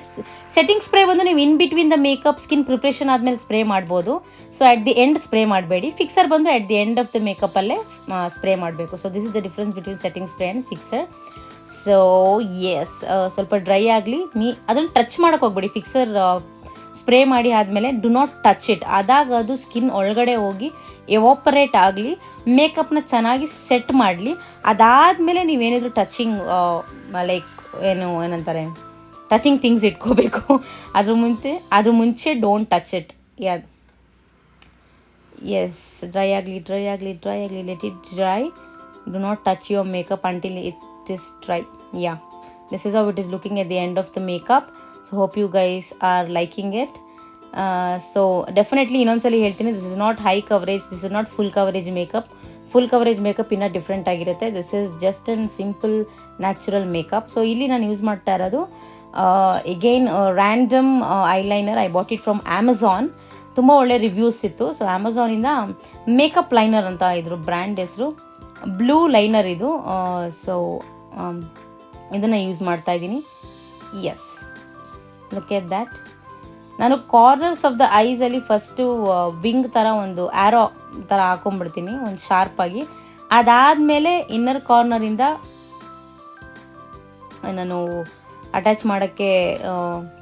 ಸೆಟ್ಟಿಂಗ್ ಸ್ಪ್ರೇ ಬಂದು ನೀವು in between the makeup skin preparation ಆದಮೇಲೆ ಸ್ಪ್ರೇ ಮಾಡ್ಬೋದು. So at the end spray ಮಾಡಬೇಡಿ. ಫಿಕ್ಸರ್ ಬಂದು at the end of the ಮೇಕಪ್ಪಲ್ಲೇ spray ಮಾಡಬೇಕು. So this is the difference between setting spray and fixer so yes ಸ್ವಲ್ಪ dry ಆಗಲಿ, ನೀ ಅದನ್ನು touch ಮಾಡೋಕೆ ಹೋಗ್ಬೇಡಿ. ಫಿಕ್ಸರ್ ಸ್ಪ್ರೇ ಮಾಡಿ ಆದಮೇಲೆ ಡು ನಾಟ್ ಟಚ್ ಇಟ್ ಅದಾಗ ಅದು ಸ್ಕಿನ್ ಒಳಗಡೆ ಹೋಗಿ ಎವಾಪರೇಟ್ ಆಗಲಿ ಮೇಕಪ್ನ ಚೆನ್ನಾಗಿ ಸೆಟ್ ಮಾಡಲಿ. ಅದಾದಮೇಲೆ ನೀವೇನಿದ್ರು ಟಚಿಂಗ್ ಲೈಕ್ ಏನು, ಏನಂತಾರೆ? ಟಚಿಂಗ್ ಥಿಂಗ್ಸ್ ಇಟ್ಕೋಬೇಕು. ಅದ್ರ ಮುಂಚೆ ಅದ್ರ ಮುಂಚೆ ಡೋಂಟ್ ಟಚ್ ಇಟ್ ಯಾದ್? ಎಸ್ ಡ್ರೈ ಆಗಲಿ ಡ್ರೈ ಆಗಲಿ ಡ್ರೈ ಆಗಲಿ let it dry do not touch your makeup until it is dry yeah this is how it is looking at the end of the makeup so hope you guys are liking it so definitely ಇನ್ನೊಂದ್ಸಲಿ ಹೇಳ್ತೀನಿ this is not high coverage this is not full coverage makeup full coverage makeup ಇನ್ನೂ different ಆಗಿರುತ್ತೆ. This is just an simple natural makeup so ಇಲ್ಲಿ ನಾನು use ಮಾಡ್ತಾ ಇರೋದು again random eyeliner I bought it from Amazon ತುಂಬ ಒಳ್ಳೆ reviews ಇತ್ತು. So ಅಮೆಝಾನಿಂದ makeup liner ಅಂತ ಇದ್ರು ಬ್ರ್ಯಾಂಡ್ ಹೆಸರು. ಬ್ಲೂ ಲೈನರ್ ಇದು. ಸೊ ಇದನ್ನು ಯೂಸ್ ಮಾಡ್ತಾ ಇದ್ದೀನಿ. ಎಸ್ ಲುಕ್ ಎಟ್ ದ್ಯಾಟ್ ನಾನು ಕಾರ್ನರ್ಸ್ ಆಫ್ ದ ಐಸಲ್ಲಿ ಫಸ್ಟು ವಿಂಗ್ ಥರ ಒಂದು ಆ್ಯರೋ ಥರ ಹಾಕೊಂಡ್ಬಿಡ್ತೀನಿ, ಒಂದು ಶಾರ್ಪಾಗಿ ಅದಾದಮೇಲೆ ಇನ್ನರ್ ಕಾರ್ನರಿಂದ ನಾನು ಅಟ್ಯಾಚ್ ಮಾಡೋಕ್ಕೆ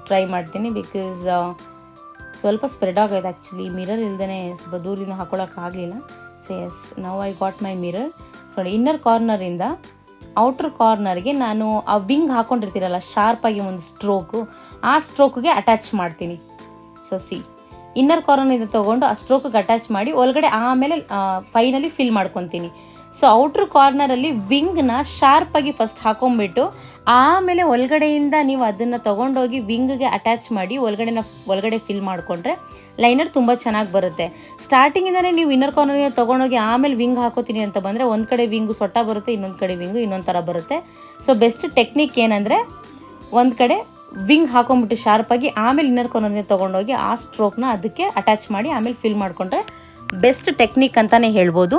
ಟ್ರೈ ಮಾಡ್ತೀನಿ ಬಿಕಾಸ್ ಸ್ವಲ್ಪ ಸ್ಪ್ರೆಡ್ ಆಗೋಯ್ತು ಆ್ಯಕ್ಚುಲಿ ಮಿರರ್ ಇಲ್ದೇ ಸ್ವಲ್ಪ ದೂರಿಂದ ಹಾಕೊಳ್ಳೋಕ್ಕಾಗಲಿಲ್ಲ so yes now I got my mirror so inner ಕಾರ್ನರಿಂದ outer ಕಾರ್ನರ್ಗೆ ನಾನು ಆ ವಿಂಗ್ ಹಾಕೊಂಡಿರ್ತೀರಲ್ಲ ಶಾರ್ಪಾಗಿ ಒಂದು ಸ್ಟ್ರೋಕು ಆ ಸ್ಟ್ರೋಕ್ಗೆ ಅಟ್ಯಾಚ್ ಮಾಡ್ತೀನಿ. ಸೊ ಸಿ ಇನ್ನರ್ ಇದು ತೊಗೊಂಡು ಆ ಅಟ್ಯಾಚ್ ಮಾಡಿ ಒಳಗಡೆ ಆಮೇಲೆ ಫೈನಲಿ ಫಿಲ್ ಮಾಡ್ಕೊತೀನಿ. ಸೊ ಔಟ್ರ್ ಕಾರ್ನರಲ್ಲಿ ವಿಂಗ್ನ ಶಾರ್ಪಾಗಿ ಫಸ್ಟ್ ಹಾಕೊಂಡ್ಬಿಟ್ಟು ಆಮೇಲೆ ಒಳಗಡೆಯಿಂದ ನೀವು ಅದನ್ನು ತೊಗೊಂಡೋಗಿ ವಿಂಗ್ಗೆ ಅಟ್ಯಾಚ್ ಮಾಡಿ ಒಳಗಡೆನ ಒಳಗಡೆ ಫಿಲ್ ಮಾಡಿಕೊಂಡ್ರೆ ಲೈನರ್ ತುಂಬ ಚೆನ್ನಾಗಿ ಬರುತ್ತೆ. ಸ್ಟಾರ್ಟಿಂಗಿಂದನೇ ನೀವು ಇನ್ನರ್ ಕಾರ್ನರ್ ತೊಗೊಂಡೋಗಿ ಆಮೇಲೆ ವಿಂಗ್ ಹಾಕೋತೀನಿ ಅಂತ ಬಂದರೆ ಒಂದು ಕಡೆ ವಿಂಗು ಸೊಟ್ಟ ಬರುತ್ತೆ, ಇನ್ನೊಂದು ಕಡೆ ವಿಂಗು ಇನ್ನೊಂದು ಥರ ಬರುತ್ತೆ. ಸೊ ಬೆಸ್ಟ್ ಟೆಕ್ನಿಕ್ ಏನಂದರೆ ಒಂದು ಕಡೆ ವಿಂಗ್ ಹಾಕೊಂಡ್ಬಿಟ್ಟು ಶಾರ್ಪಾಗಿ ಆಮೇಲೆ ಇನ್ನರ್ ಕಾರ್ನರ್ನ ತೊಗೊಂಡೋಗಿ ಆ ಸ್ಟ್ರೋಕ್ನ ಅದಕ್ಕೆ ಅಟ್ಯಾಚ್ ಮಾಡಿ ಆಮೇಲೆ ಫಿಲ್ ಮಾಡಿಕೊಂಡ್ರೆ ಬೆಸ್ಟ್ ಟೆಕ್ನಿಕ್ ಅಂತಲೇ ಹೇಳ್ಬೋದು.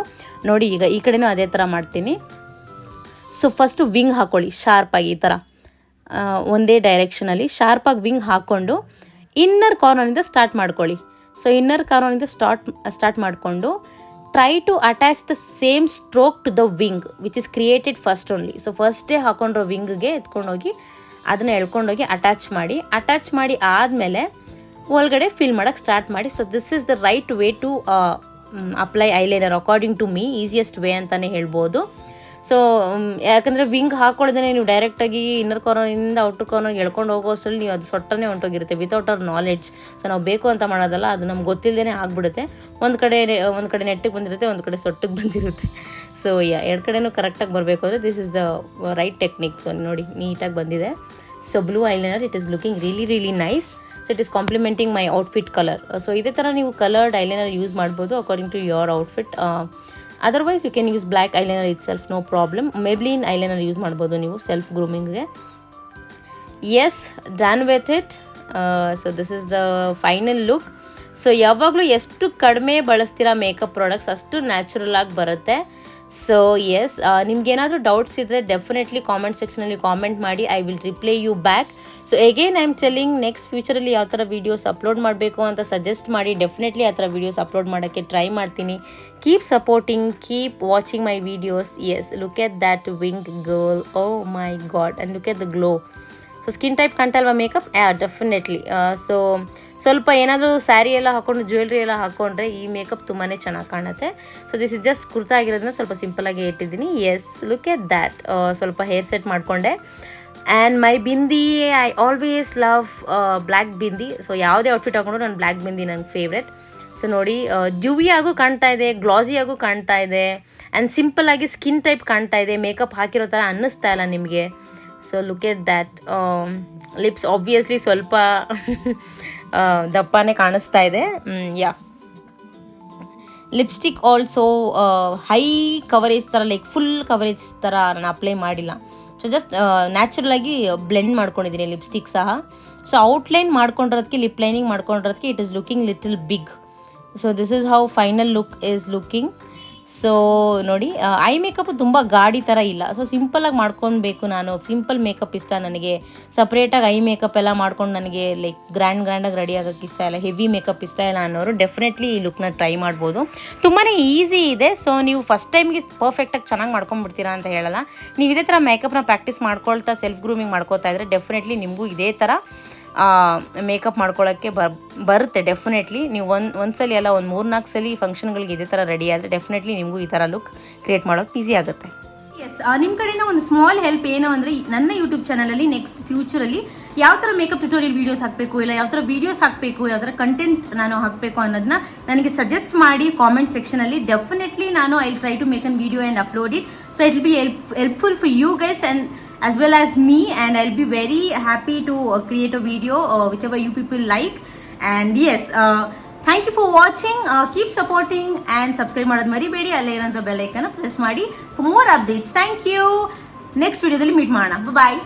ನೋಡಿ, ಈಗ ಈ ಕಡೆನೂ ಅದೇ ಥರ ಮಾಡ್ತೀನಿ. ಸೊ ಫಸ್ಟು ವಿಂಗ್ ಹಾಕ್ಕೊಳ್ಳಿ ಶಾರ್ಪಾಗಿ ಈ ಥರ ಒಂದೇ ಡೈರೆಕ್ಷನಲ್ಲಿ ಶಾರ್ಪಾಗಿ ವಿಂಗ್ ಹಾಕ್ಕೊಂಡು ಇನ್ನರ್ ಕಾರ್ನರಿಂದ ಸ್ಟಾರ್ಟ್ ಮಾಡ್ಕೊಳ್ಳಿ. ಸೊ ಇನ್ನರ್ ಕಾರ್ನರಿಂದ ಸ್ಟಾರ್ಟ್ ಸ್ಟಾರ್ಟ್ ಮಾಡಿಕೊಂಡು try to attach the same stroke to the wing which is created first only so ಫಸ್ಟೇ ಹಾಕೊಂಡಿರೋ ವಿಂಗ್ಗೆ ಎತ್ಕೊಂಡೋಗಿ ಅದನ್ನ ಎಳ್ಕೊಂಡೋಗಿ ಅಟ್ಯಾಚ್ ಮಾಡಿ ಅಟ್ಯಾಚ್ ಮಾಡಿ ಆದಮೇಲೆ ಒಳಗಡೆ ಫಿಲ್ ಮಾಡೋಕ್ಕೆ ಸ್ಟಾರ್ಟ್ ಮಾಡಿ. So this is the right way to apply eyeliner according to me easiest way ಅಂತಲೇ ಹೇಳ್ಬೋದು. ಸೊ ಯಾಕಂದರೆ ವಿಂಗ್ ಹಾಕೊಳ್ಳೋದೇ ನೀವು ಡೈರೆಕ್ಟಾಗಿ ಇನ್ನರ್ ಕಾರ್ನರಿಂದ ಔಟರ್ ಕಾರ್ನರ್ ಎಳ್ಕೊಂಡು ಹೋಗೋ ಅಷ್ಟರಲ್ಲಿ ನೀವು ಅದು ಸೊಟ್ಟನೇ ಹೊಂಟೋಗಿರುತ್ತೆ ವಿತೌಟ್ ಅವರ್ ನಾಲೆಡ್ಜ್ ಸೊ ನಾವು ಬೇಕು ಅಂತ ಮಾಡೋದಲ್ಲ, ಅದು ನಮ್ಗೆ ಗೊತ್ತಿಲ್ಲದೇ ಆಗಿಬಿಡುತ್ತೆ. ಒಂದು ಕಡೆ ಒಂದು ಕಡೆ ನೆಟ್ಟಿಗೆ ಬಂದಿರುತ್ತೆ, ಒಂದು ಕಡೆ ಸೊಟ್ಟಿಗೆ ಬಂದಿರುತ್ತೆ. <laughs> ಸೊ ಎರಡು ಕಡೆನೂ ಕರೆಕ್ಟಾಗಿ ಬರಬೇಕು ಅಂದರೆ this is the right technique so ನೋಡಿ, ನೀಟಾಗಿ ಬಂದಿದೆ. So blue eyeliner it is looking really really nice so it is complimenting my outfit colour so ಇದೇ ಥರ ನೀವು ಕಲರ್ಡ್ ಐಲೈನರ್ ಯೂಸ್ ಮಾಡ್ಬೋದು according to your outfit otherwise you can use black eyeliner itself no problem Maybelline eyeliner use ಮಾಡ್ಬೋದು ನೀವು self ಗ್ರೂಮಿಂಗ್ಗೆ yes done with it so this is the final look so ಯಾವಾಗಲೂ ಎಷ್ಟು ಕಡಿಮೆ ಬಳಸ್ತೀರಾ makeup products ಅಷ್ಟು natural ಆಗಿ ಬರುತ್ತೆ. So yes ನಿಮ್ಗೇನಾದರೂ ಡೌಟ್ಸ್ ಇದ್ದರೆ ಡೆಫಿನೆಟ್ಲಿ ಕಾಮೆಂಟ್ ಸೆಕ್ಷನಲ್ಲಿ ಕಾಮೆಂಟ್ ಮಾಡಿ. I will reply you back so again I am telling next ಫ್ಯೂಚರಲ್ಲಿ ಯಾವ ಥರ ವೀಡಿಯೋಸ್ ಅಪ್ಲೋಡ್ ಮಾಡಬೇಕು ಅಂತ ಸಜೆಸ್ಟ್ ಮಾಡಿ ಡೆಫಿನೆಟ್ಲಿ ಆ ಥರ ವೀಡಿಯೋಸ್ ಅಪ್ಲೋಡ್ ಮಾಡೋಕ್ಕೆ ಟ್ರೈ ಮಾಡ್ತೀನಿ. Keep supporting keep watching my videos yes look at that wing girl oh my god and look at the glow so skin type ಕಾಣ್ತಾ ಇಲ್ವಾ ಮೇಕಪ್ ಯಾ ಡೆಫಿನೆಟ್ಲಿ ಸೊ ಸ್ವಲ್ಪ ಏನಾದರೂ ಸ್ಯಾರಿ ಎಲ್ಲ ಹಾಕೊಂಡು ಜ್ಯುವೆಲ್ರಿ ಎಲ್ಲ ಹಾಕೊಂಡ್ರೆ ಈ ಮೇಕಪ್ ತುಂಬಾ ಚೆನ್ನಾಗಿ ಕಾಣುತ್ತೆ. So this is just kurta ಆಗಿರೋದನ್ನ ಸ್ವಲ್ಪ ಸಿಂಪಲಾಗಿ ಇಟ್ಟಿದ್ದೀನಿ. ಎಸ್ ಲುಕ್ ಎಟ್ ದ್ಯಾಟ್ ಸ್ವಲ್ಪ ಹೇರ್ ಸೆಟ್ ಮಾಡಿಕೊಂಡೆ. And my bindi I always love black bindi so ಯಾವುದೇ ಔಟ್ಫಿಟ್ ಹಾಕೊಂಡು ನನ್ನ ಬ್ಲ್ಯಾಕ್ ಬಿಂದಿ ನನ್ನ ಫೇವ್ರೆಟ್ ಸೊ ನೋಡಿ ಜ್ಯೂವಿಯಾಗೂ ಕಾಣ್ತಾ ಇದೆ ಗ್ಲಾಸಿಯಾಗೂ ಕಾಣ್ತಾ ಇದೆ ಆ್ಯಂಡ್ ಸಿಂಪಲ್ ಆಗಿ ಸ್ಕಿನ್ ಟೈಪ್ ಕಾಣ್ತಾ ಇದೆ. ಮೇಕಪ್ ಹಾಕಿರೋ ಥರ ಅನ್ನಿಸ್ತಾ ಇಲ್ಲ ನಿಮಗೆ. So look at that lips obviously ಸ್ವಲ್ಪ ಆ, <laughs> ದಪ್ಪನೇ ಕಾಣಿಸ್ತಾ ಇದೆ. Yeah lipstick also high coverage ಥರ ಲೈಕ್ ಫುಲ್ ಕವರೇಜ್ ಥರ ನಾನು ಅಪ್ಲೈ ಮಾಡಿಲ್ಲ. ಸೊ ಜಸ್ಟ್ ನ್ಯಾಚುರಲ್ ಆಗಿ ಬ್ಲೆಂಡ್ ಮಾಡ್ಕೊಂಡಿದ್ದೀನಿ ಲಿಪ್ಸ್ಟಿಕ್ ಸಹ. ಸೊ ಔಟ್ಲೈನ್ ಮಾಡ್ಕೊಂಡಿರೋದಕ್ಕೆ lip lining ಮಾಡ್ಕೊಂಡಿರೋದಕ್ಕೆ it is looking little big so this is how final look is looking so ನೋಡಿ I makeup ತುಂಬ ಗಾಡಿ ಥರ ಇಲ್ಲ. ಸೊ ಸಿಂಪಲಾಗಿ ಮಾಡ್ಕೊಬೇಕು ನಾನು. ಸಿಂಪಲ್ ಮೇಕಪ್ ಇಷ್ಟ ನನಗೆ. ಸಪ್ರೇಟಾಗಿ ಐ ಮೇಕಪ್ ಎಲ್ಲ ಮಾಡ್ಕೊಂಡು ನನಗೆ ಲೈಕ್ ಗ್ರ್ಯಾಂಡ್ ಗ್ರ್ಯಾಂಡಾಗಿ ರೆಡಿ ಆಗೋಕ್ಕೆ ಇಷ್ಟ ಇಲ್ಲ. ಹೆವಿ ಮೇಕಪ್ ಇಷ್ಟ ಇಲ್ಲ ಅನ್ನೋರು ಡೆಫಿನೆಟ್ಲಿ ಈ ಲುಕ್ನ ಟ್ರೈ ಮಾಡ್ಬೋದು. ತುಂಬಾ ಈಸಿ ಇದೆ. ಸೊ ನೀವು ಫಸ್ಟ್ ಟೈಮ್ಗೆ ಪರ್ಫೆಕ್ಟಾಗಿ ಚೆನ್ನಾಗಿ ಮಾಡ್ಕೊಂಡ್ಬಿಡ್ತೀರಾ ಅಂತ ಹೇಳಲ್ಲ. ನೀವು ಇದೇ ಥರ ಮೇಕಪ್ನ ಪ್ರಾಕ್ಟೀಸ್ ಮಾಡ್ಕೊಳ್ತಾ ಸೆಲ್ಫ್ ಗ್ರೂಮಿಂಗ್ ಮಾಡ್ಕೊತಾ ಇದ್ರೆ ಡೆಫಿನೆಟ್ಲಿ ನಿಮಗೂ ಇದೇ ಥರ ಮೇಕಪ್ ಮಾಡ್ಕೊಳ್ಳೋಕ್ಕೆ ಬರ್, ಬರುತ್ತೆ ಡೆಫಿನೆಟ್ಲಿ ನೀವು ಒಂದು, ಒಂದ್ಸಲಿ ಅಲ್ಲ, ಒಂದು ಮೂರು ನಾಲ್ಕು ಸಲ ಫಂಕ್ಷನ್ಗಳಿಗೆ ಇದೇ ಥರ ರೆಡಿ ಆದರೆ ಡೆಫಿನೆಟ್ಲಿ ನಿಮಗೂ ಈ ಥರ ಲುಕ್ ಕ್ರಿಯೇಟ್ ಮಾಡೋಕ್ಕೆ ಈಸಿ ಆಗುತ್ತೆ. ಎಸ್ ನಿಮ್ಮ ಕಡೆಯಿಂದ ಒಂದು ಸ್ಮಾಲ್ ಹೆಲ್ಪ್ ಏನು ಅಂದರೆ ನನ್ನ ಯೂಟ್ಯೂಬ್ ಚಾನಲಲ್ಲಿ ನೆಕ್ಸ್ಟ್ ಫ್ಯೂಚರಲ್ಲಿ ಯಾವ ಥರ ಮೇಕಪ್ ಟ್ಯುಟೋರಿಯಲ್ ವೀಡಿಯೋಸ್ ಹಾಕಬೇಕು, ಇಲ್ಲ ಯಾವ ಥರ ವೀಡಿಯೋಸ್ ಹಾಕಬೇಕು, ಯಾವ ಥರ ಕಂಟೆಂಟ್ ನಾನು ಹಾಕಬೇಕು ಅನ್ನೋದನ್ನ ನನಗೆ ಸಜೆಸ್ಟ್ ಮಾಡಿ ಕಾಮೆಂಟ್ ಸೆಕ್ಷನಲ್ಲಿ ಡೆಫಿನೆಟ್ಲಿ ನಾನು I try to make an video and upload it so it be help helpful for you guys and as well as me and I'll be very happy to uh, create a video uh, whichever you people like. And yes uh, thank you for watching keep supporting and subscribe ಮಾಡೋದು ಮರಿಬೇಡಿ. ಅಲ್ಲೇ ಇರೋಂಥ ಬೆಲ್ಲೈಕನ್ನ press ಮಾಡಿ for more updates thank you next ವಿಡಿಯೋದಲ್ಲಿ meet ಮಾಡೋಣ. ಬಾಯ್